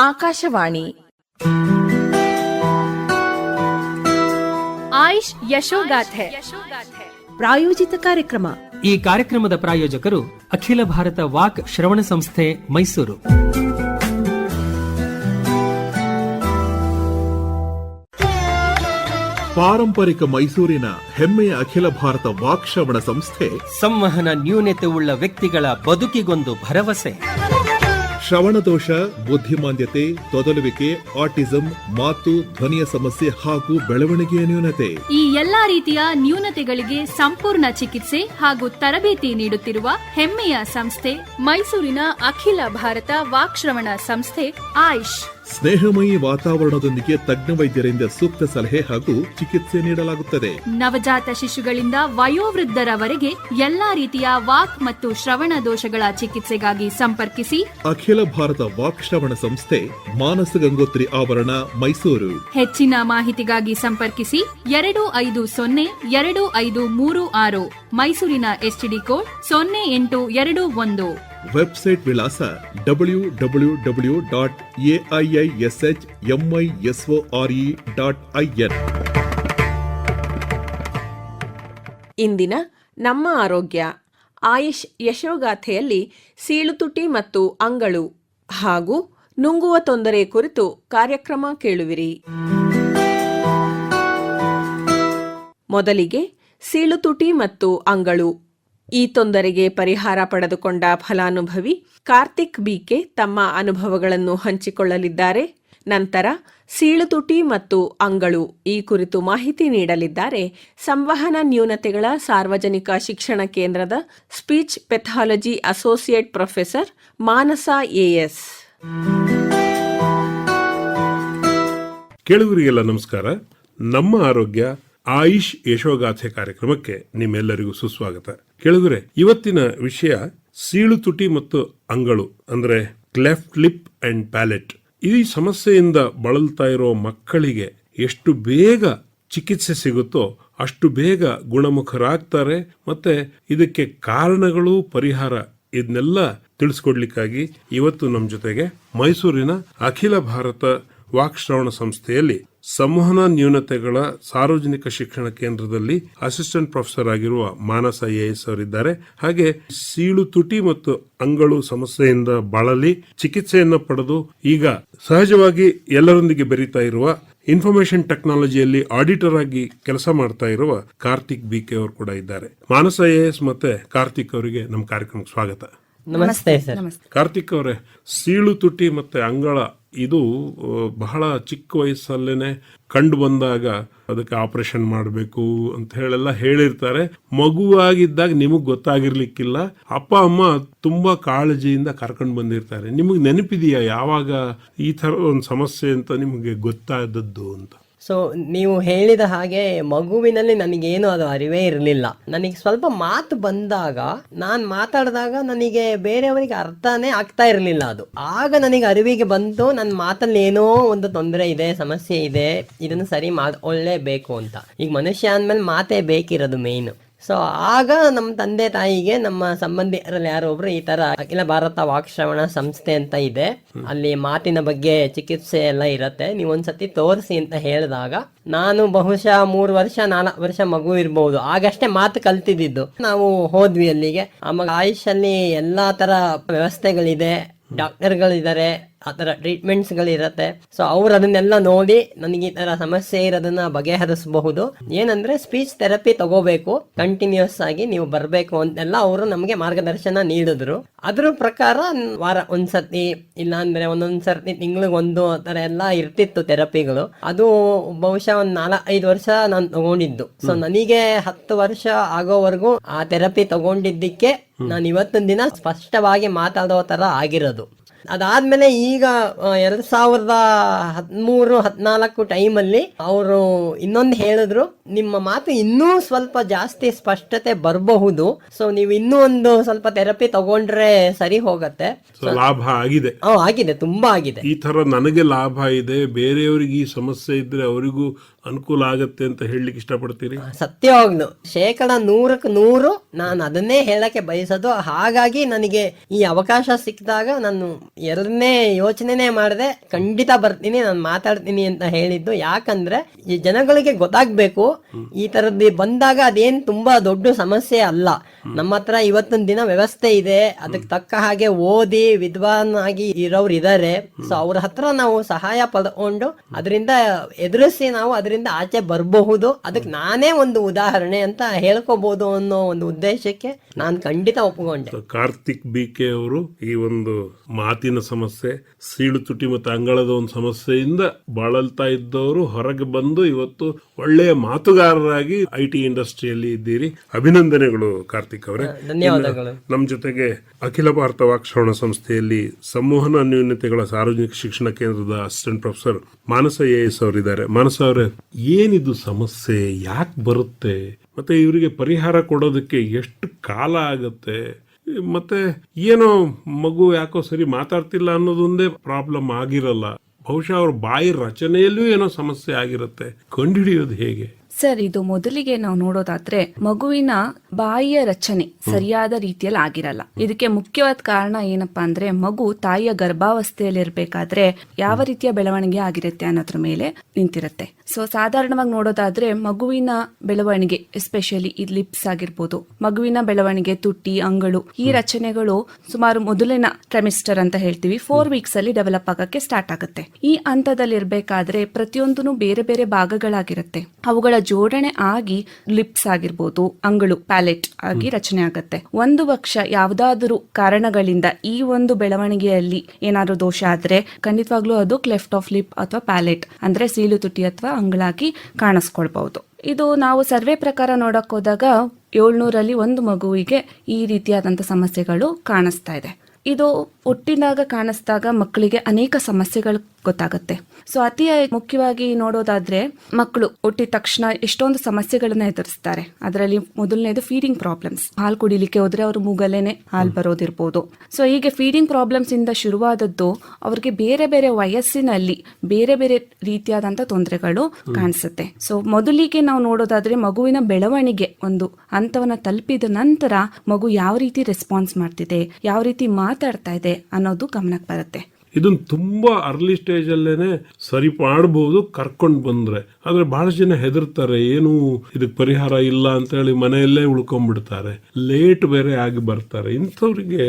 ಆಕಾಶವಾಣಿ. ಆಯುಷ್ ಯಶೋಗಾಥೆ. ಪ್ರಾಯೋಜಿತ ಕಾರ್ಯಕ್ರಮ. ಈ ಕಾರ್ಯಕ್ರಮದ ಪ್ರಾಯೋಜಕರು ಅಖಿಲ ಭಾರತ ವಾಕ್ ಶ್ರವಣ ಸಂಸ್ಥೆ ಮೈಸೂರು. ಪಾರಂಪರಿಕ ಮೈಸೂರಿನ ಹೆಮ್ಮೆಯ ಅಖಿಲ ಭಾರತ ವಾಕ್ ಶ್ರವಣ ಸಂಸ್ಥೆ. ಸಂವಹನ ನ್ಯೂನತೆ ಉಳ್ಳ ವ್ಯಕ್ತಿಗಳ ಬದುಕಿಗೊಂದು ಭರವಸೆ. ಶ್ರವಣದೋಷ ಬುದ್ಧಿಮಾಂದ್ಯತೆ, ತೊದಲುವಿಕೆ, ಆಟಿಸಂ, ಮಾತು, ಧ್ವನಿಯ ಸಮಸ್ಯೆ ಹಾಗೂ ಬೆಳವಣಿಗೆಯ ನ್ಯೂನತೆ. ಈ ಎಲ್ಲಾ ರೀತಿಯ ನ್ಯೂನತೆಗಳಿಗೆ ಸಂಪೂರ್ಣ ಚಿಕಿತ್ಸೆ ಹಾಗೂ ತರಬೇತಿ ನೀಡುತ್ತಿರುವ ಹೆಮ್ಮೆಯ ಸಂಸ್ಥೆ ಮೈಸೂರಿನ ಅಖಿಲ ಭಾರತ ವಾಕ್ಶ್ರವಣ ಸಂಸ್ಥೆ ಆಯುಷ್. ಸ್ನೇಹಮಯಿ ವಾತಾವರಣದೊಂದಿಗೆ ತಜ್ಞ ವೈದ್ಯರಿಂದ ಸೂಕ್ತ ಸಲಹೆ ಹಾಗೂ ಚಿಕಿತ್ಸೆ ನೀಡಲಾಗುತ್ತದೆ. ನವಜಾತ ಶಿಶುಗಳಿಂದ ವಯೋವೃದ್ಧರವರೆಗೆ ಎಲ್ಲಾ ರೀತಿಯ ವಾಕ್ ಮತ್ತು ಶ್ರವಣ ದೋಷಗಳ ಚಿಕಿತ್ಸೆಗಾಗಿ ಸಂಪರ್ಕಿಸಿ. ಅಖಿಲ ಭಾರತ ವಾಕ್ ಶ್ರವಣ ಸಂಸ್ಥೆ ಮಾನಸ ಗಂಗೋತ್ರಿ ಆವರಣ ಮೈಸೂರು. ಹೆಚ್ಚಿನ ಮಾಹಿತಿಗಾಗಿ ಸಂಪರ್ಕಿಸಿ ಎರಡು ಐದು ಸೊನ್ನೆ ಎರಡು ಐದು ಮೂರು ಆರು ಮೈಸೂರಿನ ಎಸ್ಟಿಡಿ ಕೋಡ್ ಸೊನ್ನೆ ಎಂಟು ಎರಡು ಒಂದು. ವೆಬ್ಸೈಟ್ ವಿಳಾಸ W W W dot AIISH M I S O R E dot IN ಇಂದಿನ ನಮ್ಮ ಆರೋಗ್ಯ. ಆಯುಷ್ ಯಶೋಗಾಥೆಯಲ್ಲಿ ಸೀಳುತುಟಿ ಮತ್ತು ಅಂಗಳು ಹಾಗೂ ನುಂಗುವ ತೊಂದರೆ ಕುರಿತು ಕಾರ್ಯಕ್ರಮ ಕೇಳುವಿರಿ. ಮೊದಲಿಗೆ ಸೀಳುತುಟಿ ಮತ್ತು ಅಂಗಳು. ಈ ತೊಂದರೆಗೆ ಪರಿಹಾರ ಪಡೆದುಕೊಂಡ ಫಲಾನುಭವಿ ಕಾರ್ತಿಕ್ ಬಿಕೆ ತಮ್ಮ ಅನುಭವಗಳನ್ನು ಹಂಚಿಕೊಳ್ಳಲಿದ್ದಾರೆ. ನಂತರ ಸೀಳುತುಟಿ ಮತ್ತು ಅಂಗಳು ಈ ಕುರಿತು ಮಾಹಿತಿ ನೀಡಲಿದ್ದಾರೆ. ಸಂವಹನ ನ್ಯೂನತೆಗಳ ಸಾರ್ವಜನಿಕ ಶಿಕ್ಷಣ ಕೇಂದ್ರದ speech pathology associate professor Manasa AS ಕೇಳುಗರಿಗೆಲ್ಲ ನಮಸ್ಕಾರ. ನಮ್ಮ ಆರೋಗ್ಯ ಆಯುಷ್ ಯಶೋಗಾಥೆ ಕಾರ್ಯಕ್ರಮಕ್ಕೆ ನಿಮ್ಮೆಲ್ಲರಿಗೂ ಸುಸ್ವಾಗತ. ಕೇಳಿದ್ರೆ ಇವತ್ತಿನ ವಿಷಯ ಸೀಳು ತುಟಿ ಮತ್ತು ಅಂಗಳು, ಅಂದ್ರೆ ಕ್ಲೆಫ್ಟ್ ಲಿಪ್ ಅಂಡ್ ಪ್ಯಾಲೆಟ್ ಈ ಸಮಸ್ಯೆಯಿಂದ ಬಳಲ್ತಾ ಇರೋ ಮಕ್ಕಳಿಗೆ ಎಷ್ಟು ಬೇಗ ಚಿಕಿತ್ಸೆ ಸಿಗುತ್ತೋ ಅಷ್ಟು ಬೇಗ ಗುಣಮುಖರಾಗ್ತಾರೆ, ಮತ್ತೆ ಇದಕ್ಕೆ ಕಾರಣಗಳು ಪರಿಹಾರ ಇದನ್ನೆಲ್ಲ ತಿಳಿಸ್ಕೊಡ್ಲಿಕ್ಕಾಗಿ ಇವತ್ತು ನಮ್ಮ ಜೊತೆಗೆ ಮೈಸೂರಿನ ಅಖಿಲ ಭಾರತ ವಾಕ್ಶ್ರವಣ ಸಂಸ್ಥೆಯಲ್ಲಿ ಸಂವಹನ ನ್ಯೂನತೆಗಳ ಸಾರ್ವಜನಿಕ ಶಿಕ್ಷಣ ಕೇಂದ್ರದಲ್ಲಿ ಅಸಿಸ್ಟೆಂಟ್ ಪ್ರೊಫೆಸರ್ ಆಗಿರುವ ಮಾನಸ ಎಎಸ್ ಅವರಿದ್ದಾರೆ. ಹಾಗೆ ಸೀಳು ತುಟಿ ಮತ್ತು ಅಂಗಳು ಸಮಸ್ಯೆಯಿಂದ ಬಳಲಿ ಚಿಕಿತ್ಸೆಯನ್ನು ಪಡೆದು ಈಗ ಸಹಜವಾಗಿ ಎಲ್ಲರೊಂದಿಗೆ ಬೆರೀತಾ ಇರುವ ಇನ್ಫಾರ್ಮೇಶನ್ ಟೆಕ್ನಾಲಜಿಯಲ್ಲಿ ಆಡಿಟರ್ ಆಗಿ ಕೆಲಸ ಮಾಡ್ತಾ ಇರುವ ಕಾರ್ತಿಕ್ ಬಿ ಕೆ ಅವರು ಕೂಡ ಇದ್ದಾರೆ. ಮಾನಸ ಎಎಸ್ ಮತ್ತೆ ಕಾರ್ತಿಕ್ ಅವರಿಗೆ ನಮ್ಮ ಕಾರ್ಯಕ್ರಮಕ್ಕೆ ಸ್ವಾಗತ. ನಮಸ್ತೆ ಸರ್. ಕಾರ್ತಿಕ್ ಅವರೇ ಸೀಳು ತುಟಿ ಮತ್ತೆ ಅಂಗಳ ಇದು ಬಹಳ ಚಿಕ್ಕ ವಯಸ್ಸಲ್ಲೇನೆ ಕಂಡು ಬಂದಾಗ ಅದಕ್ಕೆ ಆಪರೇಷನ್ ಮಾಡಬೇಕು ಅಂತ ಹೇಳೆಲ್ಲ ಹೇಳಿರ್ತಾರೆ. ಮಗುವಾಗಿದ್ದಾಗ ನಿಮಗೆ ಗೊತ್ತಾಗಿರ್ಲಿಕ್ಕಿಲ್ಲ. ಅಪ್ಪ, ಅಮ್ಮ ತುಂಬಾ ಕಾಳಜಿಯಿಂದ ಕರ್ಕೊಂಡು ಬಂದಿರ್ತಾರೆ. ನಿಮಗೆ ನೆನಪಿದೆಯಾ ಯಾವಾಗ ಈ ಥರ ಒಂದು ಸಮಸ್ಯೆ ಅಂತ ನಿಮಗೆ ಗೊತ್ತಾದದ್ದು ಅಂತ? ಸೊ ನೀವು ಹೇಳಿದ ಹಾಗೆ ಮಗುವಿನಲ್ಲಿ ನನಗೇನು ಅದು ಅರಿವೇ ಇರಲಿಲ್ಲ. ನನಗೆ ಸ್ವಲ್ಪ ಮಾತು ಬಂದಾಗ, ನಾನು ಮಾತಾಡಿದಾಗ ನನಗೆ ಬೇರೆಯವರಿಗೆ ಅರ್ಥನೇ ಆಗ್ತಾ ಇರಲಿಲ್ಲ ಅದು. ಆಗ ನನಗೆ ಅರಿವಿಗೆ ಬಂತು ನನ್ನ ಮಾತಲ್ಲಿ ಏನೋ ಒಂದು ತೊಂದರೆ ಇದೆ, ಸಮಸ್ಯೆ ಇದೆ, ಇದನ್ನು ಸರಿ ಮಾಡ್ಕೊಳ್ಳೇಬೇಕು ಅಂತ. ಈಗ ಮನುಷ್ಯ ಅಂದಮೇಲೆ ಮಾತೇ ಬೇಕಿರೋದು ಮೇಯ್ನು ಸೊ ಆಗ ನಮ್ಮ ತಂದೆ ತಾಯಿಗೆ ನಮ್ಮ ಸಂಬಂಧಿಕರಲ್ಲಿ ಯಾರೋ ಒಬ್ರು ಈ ತರ ಅಖಿಲ ಭಾರತ ವಾಕ್ಶ್ರವಣ ಸಂಸ್ಥೆ ಅಂತ ಇದೆ. ಅಲ್ಲಿ ಮಾತಿನ ಬಗ್ಗೆ ಚಿಕಿತ್ಸೆ ಎಲ್ಲ ಇರತ್ತೆ. ನೀವು ಒಂದ್ಸತಿ ತೋರಿಸಿ ಅಂತ ಹೇಳಿದಾಗ ನಾನು ಬಹುಶಃ ಮೂರು ವರ್ಷ ನಾಲ್ಕು ವರ್ಷ ಮಗು ಇರ್ಬೋದು. ಆಗಷ್ಟೇ ಮಾತು ಕಲ್ತಿದ್ದು ನಾವು ಹೋದ್ವಿ ಅಲ್ಲಿಗೆ. ಆಮೇಲೆ ಆಯುಷಲ್ಲಿ ಎಲ್ಲಾ ತರ ವ್ಯವಸ್ಥೆಗಳಿದೆ. ಡಾಕ್ಟರ್ಗಳಿದ್ದಾರೆ. ಆ ಥರ ಟ್ರೀಟ್ಮೆಂಟ್ಸ್ಗಳಿರತ್ತೆ ಸೊ ಅವ್ರು ಅದನ್ನೆಲ್ಲ ನೋಡಿ ನನಗೆ ಈ ಥರ ಸಮಸ್ಯೆ ಇರೋದನ್ನ ಬಗೆಹರಿಸಬಹುದು. ಏನಂದ್ರೆ ಸ್ಪೀಚ್ ಥೆರಪಿ ತಗೋಬೇಕು. ಕಂಟಿನ್ಯೂಸ್ ಆಗಿ ನೀವು ಬರಬೇಕು ಅಂತೆಲ್ಲ ಅವರು ನಮಗೆ ಮಾರ್ಗದರ್ಶನ ನೀಡಿದ್ರು. ಅದ್ರ ಪ್ರಕಾರ ವಾರ ಒಂದ್ಸತಿ ಇಲ್ಲ ಅಂದ್ರೆ ಒಂದೊಂದ್ ಸರ್ತಿ ತಿಂಗಳಿಗೆ ಒಂದು ಆ ಥರ ಎಲ್ಲ ಇರ್ತಿತ್ತು ಥೆರಪಿಗಳು ಅದು ಬಹುಶಃ ಒಂದು ನಾಲ್ಕು ಐದು ವರ್ಷ ನಾನು ತಗೊಂಡಿದ್ದು. ಸೊ ನನಗೆ ಹತ್ತು ವರ್ಷ ಆಗೋವರೆಗೂ ಆ ಥೆರಪಿ ತಗೊಂಡಿದ್ದಕ್ಕೆ ನಾನು ಇವತ್ತಿನ ದಿನ ಸ್ಪಷ್ಟವಾಗಿ ಮಾತಾಡೋ ತರ ಆಗಿರೋದು. ಅದಾದ್ಮೇಲೆ ಈಗ ಎರಡ್ ಸಾವಿರದ ಹದಿಮೂರು ಹದಿನಾಲ್ಕು ಟೈಮಲ್ಲಿ ಅವರು ಇನ್ನೊಂದು ಹೇಳಿದ್ರು ನಿಮ್ಮ ಮಾತು ಇನ್ನೂ ಸ್ವಲ್ಪ ಜಾಸ್ತಿ ಸ್ಪಷ್ಟತೆ ಬರಬಹುದು. ಸೊ ನೀವು ಇನ್ನೂ ಒಂದು ಸ್ವಲ್ಪ ಥೆರಪಿ ತಗೊಂಡ್ರೆ ಸರಿ ಹೋಗತ್ತೆ. ಲಾಭ ಆಗಿದೆ. ಹ ಆಗಿದೆ ತುಂಬಾ ಆಗಿದೆ. ಈ ತರ ನನಗೆ ಲಾಭ ಇದೆ ಬೇರೆಯವರಿಗೆ ಈ ಸಮಸ್ಯೆ ಇದ್ರೆ ಅವರಿಗೂ ಅನುಕೂಲ ಆಗುತ್ತೆ ಅಂತ ಹೇಳಲಿಕ್ಕೆ ಇಷ್ಟಪಡ್ತೀರಿ? ಸತ್ಯವಾಗ್ಲು ಶೇಕಡ ನೂರಕ್ಕೆ ನೂರು ನಾನು ಅದನ್ನೇ ಹೇಳಕ್ಕೆ ಬಯಸೋದು. ಹಾಗಾಗಿ ನನಗೆ ಈ ಅವಕಾಶ ಸಿಕ್ಕಿದಾಗ ನಾನು ಎರಡನೇ ಯೋಚನೆನೇ ಮಾಡದೆ. ಖಂಡಿತ ಬರ್ತೀನಿ, ನಾನು ಮಾತಾಡ್ತೀನಿ ಅಂತ ಹೇಳಿದ್ದು. ಯಾಕಂದ್ರೆ ಈ ಜನಗಳಿಗೆ ಗೊತ್ತಾಗ್ಬೇಕು, ಈ ತರದ್ದು ಬಂದಾಗ ಅದೇನ್ ತುಂಬಾ ದೊಡ್ಡ ಸಮಸ್ಯೆ ಅಲ್ಲ. ನಮ್ಮ ಹತ್ರ ಇವತ್ತಿನ ದಿನ ವ್ಯವಸ್ಥೆ ಇದೆ. ಅದಕ್ಕೆ ತಕ್ಕ ಹಾಗೆ ಓದಿ ವಿದ್ವಾನ್ ಆಗಿ ಇರೋರು ಇದಾರೆ. ಸೊ ಅವ್ರ ಹತ್ರ ನಾವು ಸಹಾಯ ಪಡ್ಕೊಂಡು, ಅದರಿಂದ ಎದುರಿಸಿ ನಾವು ಅದರಿಂದ ಆಚೆ ಬರಬಹುದು. ಅದಕ್ಕೆ ನಾನೇ ಒಂದು ಉದಾಹರಣೆ ಅಂತ ಹೇಳ್ಕೋಬಹುದು ಅನ್ನೋ ಒಂದು ಉದ್ದೇಶಕ್ಕೆ ನಾನು ಖಂಡಿತ ಒಪ್ಕೊಂಡೆ. ಕಾರ್ತಿಕ್ ಬಿ ಕೆ ಅವರು ಈ ಒಂದು ಮಾತಿನ ಸಮಸ್ಯೆ ಸೀಳು ತುಟಿ ಮತ್ತು ಅಂಗಳದ ಒಂದು ಸಮಸ್ಯೆಯಿಂದ ಬಾಳಲ್ತಾ ಇದ್ದವರು ಹೊರಗೆ ಬಂದು ಇವತ್ತು ಒಳ್ಳೆಯ ಮಾತುಗಾರರಾಗಿ ಐ ಟಿ ಇಂಡಸ್ಟ್ರಿಯಲ್ಲಿ ಇದ್ದೀರಿ. ಅಭಿನಂದನೆಗಳು ಕಾರ್ತಿಕ್ ಅವರೇ. ಧನ್ಯವಾದಗಳು. ನಮ್ಮ ಜೊತೆಗೆ ಅಖಿಲ ಭಾರತ ವಾಕ್ಶ್ರವಣ ಸಂಸ್ಥೆಯಲ್ಲಿ ಸಂವಹನ ನ್ಯೂನತೆಗಳ ಸಾರ್ವಜನಿಕ ಶಿಕ್ಷಣ ಕೇಂದ್ರದ assistant professor Manasa A S ಅವರಿದ್ದಾರೆ. ಮಾನಸ ಅವರೇ ಏನಿದು ಸಮಸ್ಯೆ, ಯಾಕೆ ಬರುತ್ತೆ? ಮತ್ತೆ ಇವರಿಗೆ ಪರಿಹಾರ ಕೊಡೋದಕ್ಕೆ ಎಷ್ಟು ಕಾಲ ಆಗುತ್ತೆ? ಮತ್ತೆ ಏನೋ ಮಗು ಯಾಕೋ ಸರಿ ಮಾತಾಡ್ತಿಲ್ಲ ಅನ್ನೋದೊಂದೇ ಪ್ರಾಬ್ಲಮ್ ಆಗಿರಲ್ಲ. ಬಹುಶಃ ಅವ್ರ ಬಾಯಿ ರಚನೆಯಲ್ಲೂ ಏನೋ ಸಮಸ್ಯೆ ಆಗಿರುತ್ತೆ. ಕಂಡುಹಿಡಿಯೋದು ಹೇಗೆ? ಸರ್ ಇದು ಮೊದಲಿಗೆ ನಾವು ನೋಡೋದಾದ್ರೆ ಮಗುವಿನ ಬಾಯಿಯ ರಚನೆ ಸರಿಯಾದ ರೀತಿಯಲ್ಲಿ ಆಗಿರಲ್ಲ. ಇದಕ್ಕೆ ಮುಖ್ಯವಾದ ಕಾರಣ ಏನಪ್ಪಾ ಅಂದ್ರೆ ಮಗು ತಾಯಿಯ ಗರ್ಭಾವಸ್ಥೆಯಲ್ಲಿ ಇರಬೇಕಾದ್ರೆ ಯಾವ ರೀತಿಯ ಬೆಳವಣಿಗೆ ಆಗಿರುತ್ತೆ ಅನ್ನೋದ್ರ ಮೇಲೆ ನಿಂತಿರುತ್ತೆ. ಸೊ ಸಾಧಾರಣವಾಗಿ ನೋಡೋದಾದ್ರೆ ಮಗುವಿನ ಬೆಳವಣಿಗೆ ಎಸ್ಪೆಷಲಿ ಈ ಲಿಪ್ಸ್ ಆಗಿರ್ಬೋದು ಮಗುವಿನ ಬೆಳವಣಿಗೆ ತುಟ್ಟಿ ಅಂಗಳು ಈ ರಚನೆಗಳು ಸುಮಾರು ಮೊದಲಿನ ಟ್ರೆಮಿಸ್ಟರ್ ಅಂತ ಹೇಳ್ತೀವಿ. ಫೋರ್ ವೀಕ್ಸ್ ಅಲ್ಲಿ ಡೆವಲಪ್ ಆಗಕ್ಕೆ ಸ್ಟಾರ್ಟ್ ಆಗುತ್ತೆ. ಈ ಹಂತದಲ್ಲಿ ಇರಬೇಕಾದ್ರೆ ಪ್ರತಿಯೊಂದೂ ಬೇರೆ ಬೇರೆ ಭಾಗಗಳಾಗಿರುತ್ತೆ. ಅವುಗಳ ಜೋಡಣೆ ಆಗಿ ಲಿಪ್ಸ್ ಆಗಿರ್ಬೋದು ಅಂಗಳು ಪ್ಯಾಲೆಟ್ ಆಗಿ ರಚನೆ ಆಗುತ್ತೆ. ಒಂದು ಪಕ್ಷ ಯಾವ್ದಾದ್ರು ಕಾರಣಗಳಿಂದ ಈ ಒಂದು ಬೆಳವಣಿಗೆಯಲ್ಲಿ ಏನಾದ್ರು ದೋಷ ಆದ್ರೆ ಖಂಡಿತವಾಗ್ಲೂ ಅದು ಕ್ಲೆಫ್ಟ್ ಆಫ್ ಲಿಪ್ ಅಥವಾ ಪ್ಯಾಲೆಟ್ ಅಂದ್ರೆ ಸೀಳು ತುಟಿ ಅಥವಾ ಅಂಗಳಾಗಿ ಕಾಣಿಸ್ಕೊಳ್ಬಹುದು. ಇದು ನಾವು ಸರ್ವೆ ಪ್ರಕಾರ ನೋಡಕ್ ಹೋದಾಗ ಏಳ್ನೂರಲ್ಲಿ ಒಂದು ಮಗುವಿಗೆ ಈ ರೀತಿಯಾದಂಥ ಸಮಸ್ಯೆಗಳು ಕಾಣಿಸ್ತಾ ಇದೆ. ಇದು ಹುಟ್ಟಿದಾಗ ಕಾಣಿಸಿದಾಗ ಮಕ್ಕಳಿಗೆ ಅನೇಕ ಸಮಸ್ಯೆಗಳು ಗೊತ್ತಾಗುತ್ತೆ. ಸೊ ಅತಿ ಮುಖ್ಯವಾಗಿ ನೋಡೋದಾದ್ರೆ ಮಕ್ಕಳು ಹುಟ್ಟಿದ ತಕ್ಷಣ ಎಷ್ಟೊಂದು ಸಮಸ್ಯೆಗಳನ್ನ ಎದುರಿಸ್ತಾರೆ. ಅದರಲ್ಲಿ ಮೊದಲನೇದು ಫೀಡಿಂಗ್ ಪ್ರಾಬ್ಲಮ್ಸ್ ಹಾಲು ಕುಡಿಲಿಕ್ಕೆ ಹೋದ್ರೆ ಅವ್ರ ಮೂಗಲೇನೆ ಹಾಲು ಬರೋದಿರ್ಬೋದು. ಸೊ ಹೀಗೆ ಫೀಡಿಂಗ್ ಪ್ರಾಬ್ಲಮ್ಸ್ ಇಂದ ಶುರುವಾದದ್ದು ಅವ್ರಿಗೆ ಬೇರೆ ಬೇರೆ ವಯಸ್ಸಿನಲ್ಲಿ ಬೇರೆ ಬೇರೆ ರೀತಿಯಾದಂತ ತೊಂದರೆಗಳು ಕಾಣಿಸುತ್ತೆ. ಸೊ ಮೊದಲಿಗೆ ನಾವು ನೋಡೋದಾದ್ರೆ ಮಗುವಿನ ಬೆಳವಣಿಗೆ ಒಂದು ಹಂತವನ್ನ ತಲುಪಿದ ನಂತರ ಮಗು ಯಾವ ರೀತಿ ರೆಸ್ಪಾನ್ಸ್ ಮಾಡ್ತಿದೆ ಯಾವ ರೀತಿ ಮಾತಾಡ್ತಾ ಇದೆ ಅನ್ನೋದು ಗಮನಕ್ಕೆ ಬರುತ್ತೆ. ಇದನ್ನ ತುಂಬಾ ಅರ್ಲಿ ಸ್ಟೇಜ್ ಅಲ್ಲೇನೆ ಸರಿ ಮಾಡಬಹುದು ಕರ್ಕೊಂಡು ಬಂದ್ರೆ. ಆದ್ರೆ ಬಹಳಷ್ಟು ಜನ ಹೆದರ್ತಾರೆ ಏನು ಇದಕ್ಕೆ ಪರಿಹಾರ ಇಲ್ಲ ಅಂತ ಹೇಳಿ ಮನೆಯಲ್ಲೇ ಉಳ್ಕೊಂಡ್ಬಿಡ್ತಾರೆ. ಲೇಟ್ ಬೇರೆ ಆಗಿ ಬರ್ತಾರೆ. ಇಂಥವ್ರಿಗೆ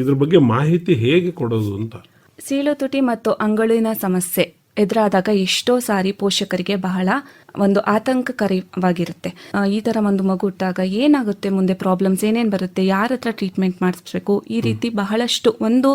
ಇದ್ರ ಬಗ್ಗೆ ಮಾಹಿತಿ ಹೇಗೆ ಕೊಡೋದು ಅಂತ? ಸೀಳು ತುಟಿ ಮತ್ತು ಅಂಗಳಿನ ಸಮಸ್ಯೆ ಎದುರಾದಾಗ ಎಷ್ಟೋ ಸಾರಿ ಪೋಷಕರಿಗೆ ಬಹಳ ಒಂದು ಆತಂಕಕಾರಿವಾಗಿರುತ್ತೆ. ಈ ತರ ಒಂದು ಮಗು ಹುಟ್ಟಾಗ ಏನಾಗುತ್ತೆ? ಮುಂದೆ ಪ್ರಾಬ್ಲಮ್ಸ್ ಏನೇನ್ ಬರುತ್ತೆ? ಯಾರ ಹತ್ರ ಟ್ರೀಟ್ಮೆಂಟ್ ಮಾಡಿಸ್ಬೇಕು? ಈ ರೀತಿ ಬಹಳಷ್ಟು ಒಂದು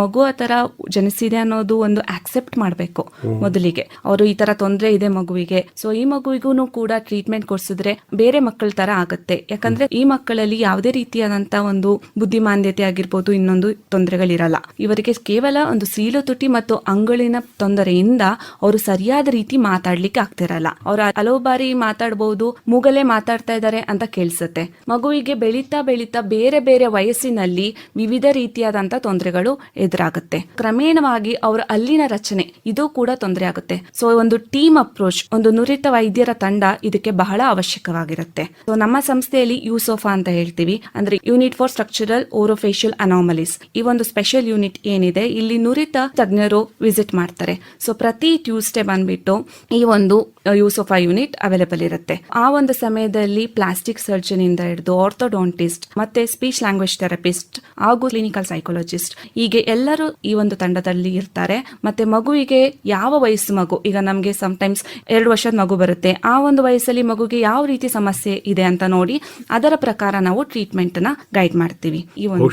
ಮಗು ಆ ತರ ಜನಿಸಿದೆ ಅನ್ನೋದು ಒಂದು ಆಕ್ಸೆಪ್ಟ್ ಮಾಡಬೇಕು ಮೊದಲಿಗೆ. ಅವರು ಈ ತರ ತೊಂದರೆ ಇದೆ ಮಗುವಿಗೆ. ಸೊ ಈ ಮಗುವಿಗೂ ಕೂಡ ಟ್ರೀಟ್ಮೆಂಟ್ ಕೊಡ್ಸಿದ್ರೆ ಬೇರೆ ಮಕ್ಕಳ ತರ ಆಗುತ್ತೆ. ಯಾಕಂದ್ರೆ ಈ ಮಕ್ಕಳಲ್ಲಿ ಯಾವುದೇ ರೀತಿಯಾದಂತ ಒಂದು ಬುದ್ಧಿಮಾಂದ್ಯತೆ ಆಗಿರ್ಬೋದು ಇನ್ನೊಂದು ತೊಂದರೆಗಳಿರಲ್ಲ. ಇವರಿಗೆ ಕೇವಲ ಒಂದು ಸೀಲು ತುಟಿ ಮತ್ತು ಅಂಗಳಿನ ತೊಂದರೆಯಿಂದ ಅವರು ಸರಿಯಾದ ರೀತಿ ಮಾತಾಡ್ಲಿಕ್ಕೆ ಆಗ್ತಿರಲ್ಲ. ಅವರು ಹಲವು ಬಾರಿ ಮಾತಾಡಬಹುದು ಮೂಗಲೇ ಮಾತಾಡ್ತಾ ಇದ್ದಾರೆ ಅಂತ ಕೇಳಿಸುತ್ತೆ. ಮಗುವಿಗೆ ಬೆಳೀತಾ ಬೆಳೀತಾ ಬೇರೆ ಬೇರೆ ವಯಸ್ಸಿನಲ್ಲಿ ವಿವಿಧ ರೀತಿಯಾದಂತ ತೊಂದರೆಗಳು ಎದುರಾಗುತ್ತೆ. ಕ್ರಮೇಣವಾಗಿ ಅವರ ಅಲ್ಲಿನ ರಚನೆ, ಇದು ಕೂಡ ತೊಂದರೆ ಆಗುತ್ತೆ. ಸೊ ಒಂದು ಟೀಮ್ ಅಪ್ರೋಚ್ ಒಂದು ನುರಿತ ವೈದ್ಯರ ತಂಡ ಇದಕ್ಕೆ ಬಹಳ ಅವಶ್ಯಕವಾಗಿರುತ್ತೆ. ಸೊ ನಮ್ಮ ಸಂಸ್ಥೆಯಲ್ಲಿ ಯೂಸೋಫಾ ಅಂತ ಹೇಳ್ತೀವಿ. ಅಂದ್ರೆ unit for structural orofacial anomalies. ಈ ಒಂದು ಸ್ಪೆಷಲ್ ಯೂನಿಟ್ ಏನಿದೆ, ಇಲ್ಲಿ ನುರಿತ ತಜ್ಞರು ವಿಸಿಟ್ ಮಾಡ್ತಾರೆ. ಸೊ ಪ್ರತಿ ಟ್ಯೂಸ್ಡೇ ಬಂದ್ಬಿಟ್ಟು ಈ ಒಂದು ಯೂಸೋಫಾ ಯೂನಿಟ್ ಅವೈಲೇಬಲ್ ಇರುತ್ತೆ. ಆ ಒಂದು ಸಮಯದಲ್ಲಿ ಪ್ಲಾಸ್ಟಿಕ್ ಸರ್ಜನ್ ಇಂದ ಹಿಡಿದು ಆರ್ಥೋಡಾಂಟಿಸ್ಟ್ ಮತ್ತೆ ಸ್ಪೀಚ್ ಲ್ಯಾಂಗ್ವೇಜ್ ಥೆರಪಿಸ್ಟ್ ಹಾಗೂ ಕ್ಲಿನಿಕಲ್ ಸೈಕಾಲಜಿಸ್ಟ್ ಹೀಗೆ ಎಲ್ಲರೂ ಈ ಒಂದು ತಂಡದಲ್ಲಿ ಇರ್ತಾರೆ. ಮತ್ತೆ ಮಗುವಿಗೆ ಯಾವ ವಯಸ್ಸು ಮಗು? ಈಗ ನಮಗೆ ಟೈಮ್ಸ್ ಎರಡು ವರ್ಷದ ಮಗು ಬರುತ್ತೆ. ಆ ಒಂದು ವಯಸ್ಸಲ್ಲಿ ಮಗುಗೆ ಯಾವ ರೀತಿ ಸಮಸ್ಯೆ ಇದೆ ಅಂತ ನೋಡಿ ಅದರ ಪ್ರಕಾರ ನಾವು ಟ್ರೀಟ್ಮೆಂಟ್ನ ಗೈಡ್ ಮಾಡ್ತೀವಿ. ಈ ಒಂದು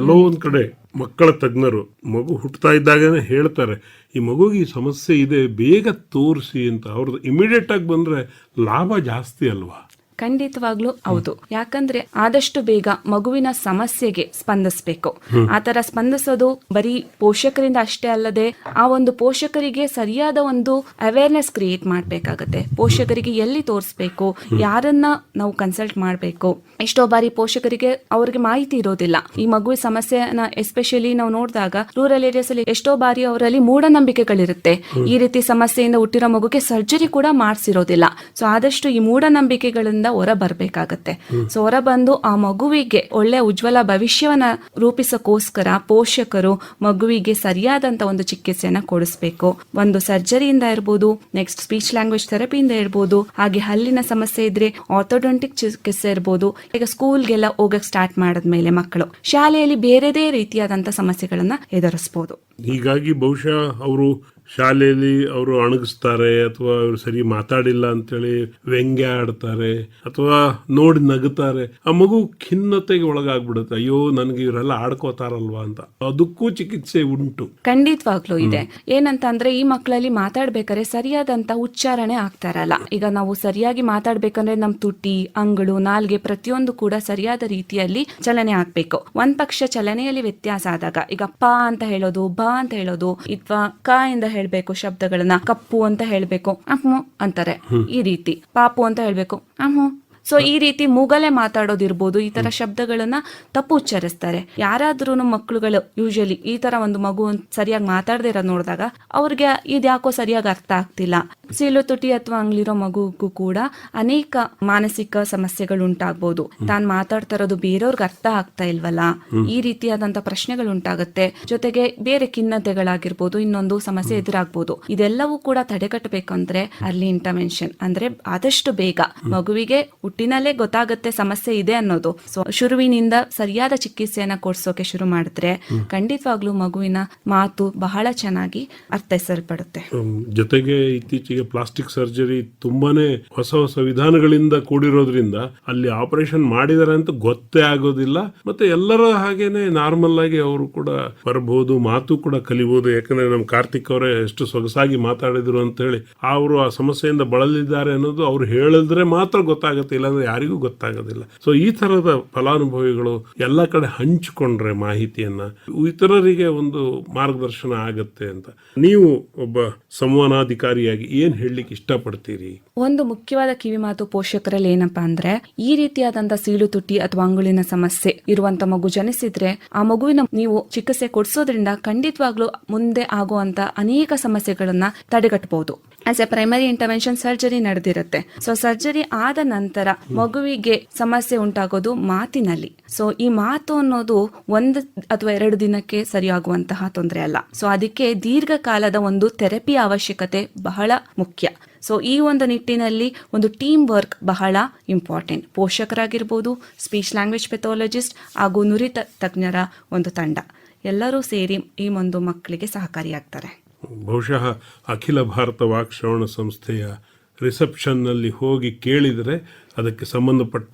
ಎಲ್ಲೋ ಒಂದ್ ಕಡೆ ಮಕ್ಕಳ ತಜ್ಞರು ಮಗು ಹುಟ್ಟುತ್ತಾ ಇದ್ದಾಗನೇ ಹೇಳ್ತಾರೆ, ಈ ಮಗುಗೆ ಈ ಸಮಸ್ಯೆ ಇದೆ, ಬೇಗ ತೋರಿಸಿ ಅಂತ. ಅವ್ರದ್ದು ಇಮಿಡಿಯೇಟಾಗಿ ಬಂದರೆ ಬಂದ್ರೆ ಲಾಭ ಜಾಸ್ತಿ ಅಲ್ವಾ? ಖಂಡಿತವಾಗ್ಲೂ ಹೌದು. ಯಾಕಂದ್ರೆ ಆದಷ್ಟು ಬೇಗ ಮಗುವಿನ ಸಮಸ್ಯೆಗೆ ಸ್ಪಂದಿಸಬೇಕು. ಆತರ ಸ್ಪಂದಿಸೋದು ಬರೀ ಪೋಷಕರಿಂದ ಅಷ್ಟೇ ಅಲ್ಲದೆ ಆ ಒಂದು ಪೋಷಕರಿಗೆ ಸರಿಯಾದ ಒಂದು ಅವೇರ್ನೆಸ್ ಕ್ರಿಯೇಟ್ ಮಾಡಬೇಕಾಗತ್ತೆ. ಪೋಷಕರಿಗೆ ಎಲ್ಲಿ ತೋರಿಸಬೇಕು ಯಾರನ್ನ ನಾವು ಕನ್ಸಲ್ಟ್ ಮಾಡಬೇಕು. ಎಷ್ಟೋ ಬಾರಿ ಪೋಷಕರಿಗೆ ಅವ್ರಿಗೆ ಮಾಹಿತಿ ಇರೋದಿಲ್ಲ. ಈ ಮಗುವಿನ ಸಮಸ್ಯೆನ ಎಸ್ಪೆಷಲಿ ನಾವು ನೋಡಿದಾಗ ರೂರಲ್ ಏರಿಯಾಸ್ ಅಲ್ಲಿ ಎಷ್ಟೋ ಬಾರಿ ಅವರಲ್ಲಿ ಮೂಢನಂಬಿಕೆಗಳಿರುತ್ತೆ. ಈ ರೀತಿ ಸಮಸ್ಯೆಯಿಂದ ಹುಟ್ಟಿರೋ ಮಗುಗೆ ಸರ್ಜರಿ ಕೂಡ ಮಾಡಿಸಿರೋದಿಲ್ಲ. ಸೊ ಆದಷ್ಟು ಈ ಮೂಢನಂಬಿಕೆಗಳಿಂದ ಹೊರ ಬರಬೇಕಾಗತ್ತೆ ಸೊ ಹೊರ ಬಂದು ಆ ಮಗುವಿಗೆ ಒಳ್ಳೆ ಉಜ್ವಲ ಭವಿಷ್ಯವನ್ನ ರೂಪಿಸೋಕೋಸ್ಕರ ಪೋಷಕರು ಮಗುವಿಗೆ ಸರಿಯಾದಂತ ಒಂದು ಚಿಕಿತ್ಸೆಯನ್ನ ಕೊಡಿಸ್ಬೇಕು. ಒಂದು ಸರ್ಜರಿಯಿಂದ ಇರ್ಬೋದು ನೆಕ್ಸ್ಟ್ ಸ್ಪೀಚ್ ಲ್ಯಾಂಗ್ವೇಜ್ ಥೆರಪಿಯಿಂದ ಇರ್ಬೋದು ಹಾಗೆ ಹಲ್ಲಿನ ಸಮಸ್ಯೆ ಇದ್ರೆ ಆರ್ಥೋಡೊಂಟಿಕ್ ಚಿಕಿತ್ಸೆ ಇರ್ಬೋದು ಈಗ ಸ್ಕೂಲ್ಗೆಲ್ಲ ಹೋಗಕ್ ಸ್ಟಾರ್ಟ್ ಮಾಡಿದ್ಮೇಲೆ ಮಕ್ಕಳು. ಶಾಲೆಯಲ್ಲಿ ಬೇರೆದೇ ರೀತಿಯಾದಂತ ಸಮಸ್ಯೆಗಳನ್ನ ಎದುರಿಸಬಹುದು ಹೀಗಾಗಿ ಬಹುಶಃ ಅವರು ಶಾಲೆಯಲ್ಲಿ ಅವರು ಅಣಗಿಸ್ತಾರೆ ಅಥವಾ ಅವರು ಸರಿ ಮಾತಾಡಿಲ್ಲ ಅಂತೇಳಿ ವ್ಯಂಗ್ಯ ಆಡ್ತಾರೆ ಅಥವಾ ನೋಡಿ ನಗುತ್ತಾರೆ ಆ ಮಗು ಖಿನ್ನತೆಗೆ ಒಳಗಾಗ್ಬಿಡುತ್ತೆ. ಅಯ್ಯೋ ನನಗೆ ಇವರೆಲ್ಲ ಆಡ್ಕೋತಾರಲ್ವಾ ಅಂತ. ಅದಕ್ಕೂ ಚಿಕಿತ್ಸೆ ಉಂಟು. ಖಂಡಿತವಾಗ್ಲೂ ಇದೆ. ಏನಂತ ಅಂದ್ರೆ ಈ ಮಕ್ಕಳಲ್ಲಿ ಮಾತಾಡ್ಬೇಕಾದ್ರೆ ಸರಿಯಾದಂತ ಉಚ್ಚಾರಣೆ ಆಗ್ತಾರಲ್ಲ. ಈಗ ನಾವು ಸರಿಯಾಗಿ ಮಾತಾಡ್ಬೇಕಂದ್ರೆ ನಮ್ ತುಟಿ ಅಂಗಳು ನಾಲ್ಗೆ ಪ್ರತಿಯೊಂದು ಕೂಡ ಸರಿಯಾದ ರೀತಿಯಲ್ಲಿ ಚಲನೆ ಆಗ್ಬೇಕು. ಒಂದ್ ಪಕ್ಷ ಚಲನೆಯಲ್ಲಿ ವ್ಯತ್ಯಾಸ ಆದಾಗ ಈಗ ಪ ಅಂತ ಹೇಳೋದು ಬ ಅಂತ ಹೇಳೋದು ಅಥವಾ ಕ ಇಂದ ಹೇಳ್ಬೇಕು ಶಬ್ದಗಳನ್ನ ಕಪ್ಪು ಅಂತ ಹೇಳ್ಬೇಕು ಅಹ್ಮು ಅಂತಾರೆ ಈ ರೀತಿ ಪಾಪು ಅಂತ ಹೇಳ್ಬೇಕು ಅಹ್ಮು ಸೊ ಈ ರೀತಿ ಮೂಗಲೆ ಮಾತಾಡೋದಿರ್ಬೋದು ಈ ತರ ಶಬ್ದಗಳನ್ನ ತಪ್ಪು ಉಚ್ಚರಿಸ್ತಾರೆ. ಯಾರಾದ್ರೂ ಮಕ್ಕಳುಗಳು ಯೂಶಲಿ ಈ ತರ ಒಂದು ಮಗು ಸರಿಯಾಗಿ ಮಾತಾಡದೇ ಇರೋದ್ ನೋಡಿದಾಗ ಅವ್ರಿಗೆ ಇದ್ಯಾಕೋ ಸರಿಯಾಗಿ ಅರ್ಥ ಆಗ್ತಿಲ್ಲ. ಸೀಳು ತುಟಿ ಅಥವಾ ಅಂಗ್ಲಿರೋ ಮಗುಗೂ ಕೂಡ ಅನೇಕ ಮಾನಸಿಕ ಸಮಸ್ಯೆಗಳು ಉಂಟಾಗ್ಬೋದು ತಾನು ಮಾತಾಡ್ತಾ ಇರೋದು ಬೇರೆಯವ್ರಿಗೆ ಅರ್ಥ ಆಗ್ತಾ ಇಲ್ವಲ್ಲ? ಈ ರೀತಿಯಾದಂತ ಪ್ರಶ್ನೆಗಳು ಉಂಟಾಗುತ್ತೆ ಜೊತೆಗೆ ಬೇರೆ ಖಿನ್ನತೆಗಳಾಗಿರ್ಬೋದು ಇನ್ನೊಂದು ಸಮಸ್ಯೆ ಎದುರಾಗ್ಬೋದು. ಇದೆಲ್ಲವೂ ಕೂಡ ತಡೆಗಟ್ಟಬೇಕಂದ್ರೆ ಅರ್ಲಿ ಇಂಟರ್ವೆನ್ಷನ್ ಅಂದ್ರೆ ಆದಷ್ಟು ಬೇಗ. ಮಗುವಿಗೆ ಹುಟ್ಟಿನಲ್ಲೇ ಗೊತ್ತಾಗುತ್ತೆ ಸಮಸ್ಯೆ ಇದೆ ಅನ್ನೋದು. ಸೊ ಶುರುವಿನಿಂದ ಸರಿಯಾದ ಚಿಕಿತ್ಸೆಯನ್ನ ಕೊಡ್ಸೋಕೆ ಶುರು ಮಾಡಿದ್ರೆ ಖಂಡಿತವಾಗ್ಲೂ ಮಗುವಿನ ಮಾತು ಬಹಳ ಚೆನ್ನಾಗಿ ಅರ್ಥೈಸಲ್ಪಡುತ್ತೆ. ಜೊತೆಗೆ ಇತ್ತೀಚೆಗೆ ಪ್ಲಾಸ್ಟಿಕ್ ಸರ್ಜರಿ ತುಂಬಾನೇ ಹೊಸ ಹೊಸ ವಿಧಾನಗಳಿಂದ ಕೂಡಿರೋದ್ರಿಂದ ಅಲ್ಲಿ ಆಪರೇಷನ್ ಮಾಡಿದಾರೆ ಅಂತ ಗೊತ್ತೇ ಆಗೋದಿಲ್ಲ. ಮತ್ತೆ ಎಲ್ಲರ ಹಾಗೇನೆ ನಾರ್ಮಲ್ ಆಗಿ ಅವರು ಕೂಡ ಬರಬಹುದು, ಮಾತು ಕೂಡ ಕಲಿಬಹುದು ಯಾಕಂದ್ರೆ ನಮ್ ಕಾರ್ತಿಕ್ ಅವರೇ ಎಷ್ಟು ಸೊಗಸಾಗಿ ಮಾತಾಡಿದ್ರು ಅಂತ ಹೇಳಿ ಅವರು ಆ ಸಮಸ್ಯೆಯಿಂದ ಬಳಲಿದ್ದಾರೆ ಅನ್ನೋದು ಅವ್ರು ಹೇಳಿದ್ರೆ ಮಾತ್ರ ಗೊತ್ತಾಗುತ್ತೆ, ಇಲ್ಲಾಂದ್ರೆ ಯಾರಿಗೂ ಗೊತ್ತಾಗೋದಿಲ್ಲ. ಸೊ ಈ ತರದ ಫಲಾನುಭವಿಗಳು ಎಲ್ಲ ಕಡೆ ಹಂಚಿಕೊಂಡ್ರೆ ಮಾಹಿತಿಯನ್ನ ಇತರರಿಗೆ ಒಂದು ಮಾರ್ಗದರ್ಶನ ಆಗತ್ತೆ ಅಂತ. ನೀವು ಒಬ್ಬ ಸಂವಹನಾಧಿಕಾರಿಯಾಗಿ ಏನ್ ಹೇಳಲಿಕ್ಕೆ ಇಷ್ಟಪಡ್ತೀರಿ? ಒಂದು ಮುಖ್ಯವಾದ ಕಿವಿ ಮಾತು ಪೋಷಕರಲ್ಲಿ ಏನಪ್ಪಾ ಅಂದ್ರೆ, ಈ ರೀತಿಯಾದಂತ ಸೀಳು ತುಟ್ಟಿ ಅಥವಾ ಅಂಗುಳಿನ ಸಮಸ್ಯೆ ಇರುವಂತ ಮಗು ಜನಿಸಿದ್ರೆ, ಆ ಮಗುವಿನ ನೀವು ಚಿಕಿತ್ಸೆ ಕೊಡಿಸೋದ್ರಿಂದ ಖಂಡಿತವಾಗ್ಲೂ ಮುಂದೆ ಆಗುವಂತ ಅನೇಕ ಸಮಸ್ಯೆಗಳನ್ನ ತಡೆಗಟ್ಟಬಹುದು as a primary intervention surgery ನಡೆದಿರುತ್ತೆ. So surgery ಆದ ನಂತರ ಮಗುವಿಗೆ ಸಮಸ್ಯೆ ಉಂಟಾಗೋದು ಮಾತಿನಲ್ಲಿ. ಸೊ ಈ ಮಾತು ಅನ್ನೋದು ಒಂದು ಅಥವಾ ಎರಡು ದಿನಕ್ಕೆ ಸರಿಯಾಗುವಂತಹ ತೊಂದರೆ ಅಲ್ಲ. ಸೊ ಅದಕ್ಕೆ ದೀರ್ಘಕಾಲದ ಒಂದು ಥೆರಪಿ ಅವಶ್ಯಕತೆ ಬಹಳ ಮುಖ್ಯ. ಸೊ ಈ ಒಂದು ನಿಟ್ಟಿನಲ್ಲಿ ಒಂದು ಟೀಮ್ ವರ್ಕ್ ಬಹಳ ಇಂಪಾರ್ಟೆಂಟ್ ಪೋಷಕರಾಗಿರ್ಬೋದು ಸ್ಪೀಚ್ ಲ್ಯಾಂಗ್ವೇಜ್ ಪೆಥಾಲಜಿಸ್ಟ್ ಹಾಗೂ ನುರಿತ ತಜ್ಞರ ಒಂದು ತಂಡ. ಎಲ್ಲರೂ ಸೇರಿ ಈ ಒಂದು ಮಕ್ಕಳಿಗೆ ಸಹಕಾರಿಯಾಗ್ತಾರೆ ಬಹುಶಃ ಅಖಿಲ ಭಾರತ ವಾಕ್ ಶ್ರವಣ ಸಂಸ್ಥೆಯ ರಿಸೆಪ್ಷನ್ನಲ್ಲಿ ಹೋಗಿ ಕೇಳಿದರೆ ಅದಕ್ಕೆ ಸಂಬಂಧಪಟ್ಟ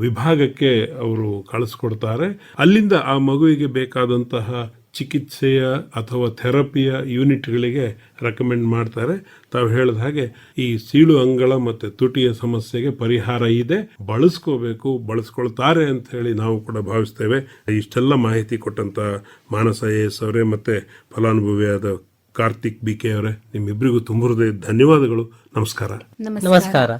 ವಿಭಾಗಕ್ಕೆ ಅವರು ಕಳಿಸ್ಕೊಡ್ತಾರೆ. ಅಲ್ಲಿಂದ ಆ ಮಗುವಿಗೆ ಬೇಕಾದಂತಹ ಚಿಕಿತ್ಸೆಯ ಅಥವಾ ಥೆರಪಿಯ ಯೂನಿಟ್ಗಳಿಗೆ ರೆಕಮೆಂಡ್ ಮಾಡ್ತಾರೆ. ತಾವು ಹೇಳಿದ ಹಾಗೆ ಈ ಸೀಳು ಅಂಗಳ ಮತ್ತು ತುಟಿಯ ಸಮಸ್ಯೆಗೆ ಪರಿಹಾರ ಇದೆ. ಬಳಸ್ಕೋಬೇಕು ಬಳಸ್ಕೊಳ್ತಾರೆ ಅಂತ ಹೇಳಿ ನಾವು ಕೂಡ ಭಾವಿಸ್ತೇವೆ. ಇಷ್ಟೆಲ್ಲ ಮಾಹಿತಿ ಕೊಟ್ಟಂತ ಮಾನಸ ಎ ಎಸ್ ಅವರೇ ಮತ್ತೆ ಫಲಾನುಭವಿಯಾದ ಕಾರ್ತಿಕ್ ಬಿ ಕೆ ಅವರೇ ನಿಮ್ಮಿಬ್ಬರಿಗೂ ತುಂಬ ಹೃದಯ ಧನ್ಯವಾದಗಳು. ನಮಸ್ಕಾರ. ನಮಸ್ಕಾರ.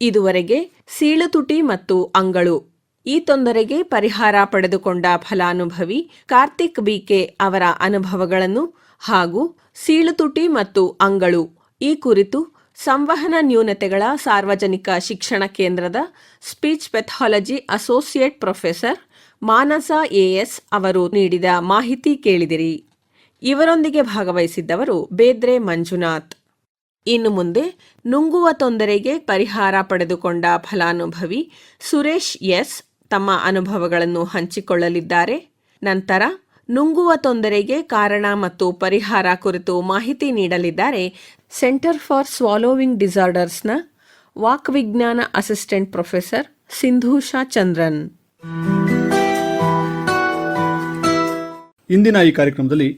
ಇದುವರೆಗೆ ಸೀಳುತುಟಿ ಮತ್ತು ಅಂಗಳು. ಈ ತೊಂದರೆಗೆ ಪರಿಹಾರ ಪಡೆದುಕೊಂಡ ಫಲಾನುಭವಿ ಕಾರ್ತಿಕ್ ಬಿಕೆ ಅವರ ಅನುಭವಗಳನ್ನು ಹಾಗೂ ಸೀಳುತುಟಿ ಮತ್ತು ಅಂಗಳು. ಈ ಕುರಿತು ಸಂವಹನ ನ್ಯೂನತೆಗಳ ಸಾರ್ವಜನಿಕ ಶಿಕ್ಷಣ ಕೇಂದ್ರದ speech pathology associate professor Manasa AS ಅವರು ನೀಡಿದ ಮಾಹಿತಿ ಕೇಳಿದಿರಿ. ಇವರೊಂದಿಗೆ ಭಾಗವಹಿಸಿದ್ದವರು ಬೇದ್ರೆ ಮಂಜುನಾಥ್. ಇನ್ನು ಮುಂದೆ ನುಂಗುವ ತೊಂದರೆಗೆ ಪರಿಹಾರ ಪಡೆದುಕೊಂಡ ಫಲಾನುಭವಿ ಸುರೇಶ್ ಎಸ್. ತಮ್ಮ ಅನುಭವಗಳನ್ನು ಹಂಚಿಕೊಳ್ಳಲಿದ್ದಾರೆ. ನಂತರ ನುಂಗುವ ತೊಂದರೆಗೆ ಕಾರಣ ಮತ್ತು ಪರಿಹಾರ ಕುರಿತು ಮಾಹಿತಿ ನೀಡಲಿದ್ದಾರೆ ಸೆಂಟರ್ ಫಾರ್ ಸ್ವಾಲೋವಿಂಗ್ ಡಿಸಾರ್ಡರ್ಸ್ನ ವಾಕ್ವಿಜ್ಞಾನ ಅಸಿಸ್ಟೆಂಟ್ ಪ್ರೊಫೆಸರ್ ಸಿಂಧೂಷಾ ಚಂದ್ರನ್. ಇಂದಿನ ಈ ಕಾರ್ಯಕ್ರಮದಲ್ಲಿ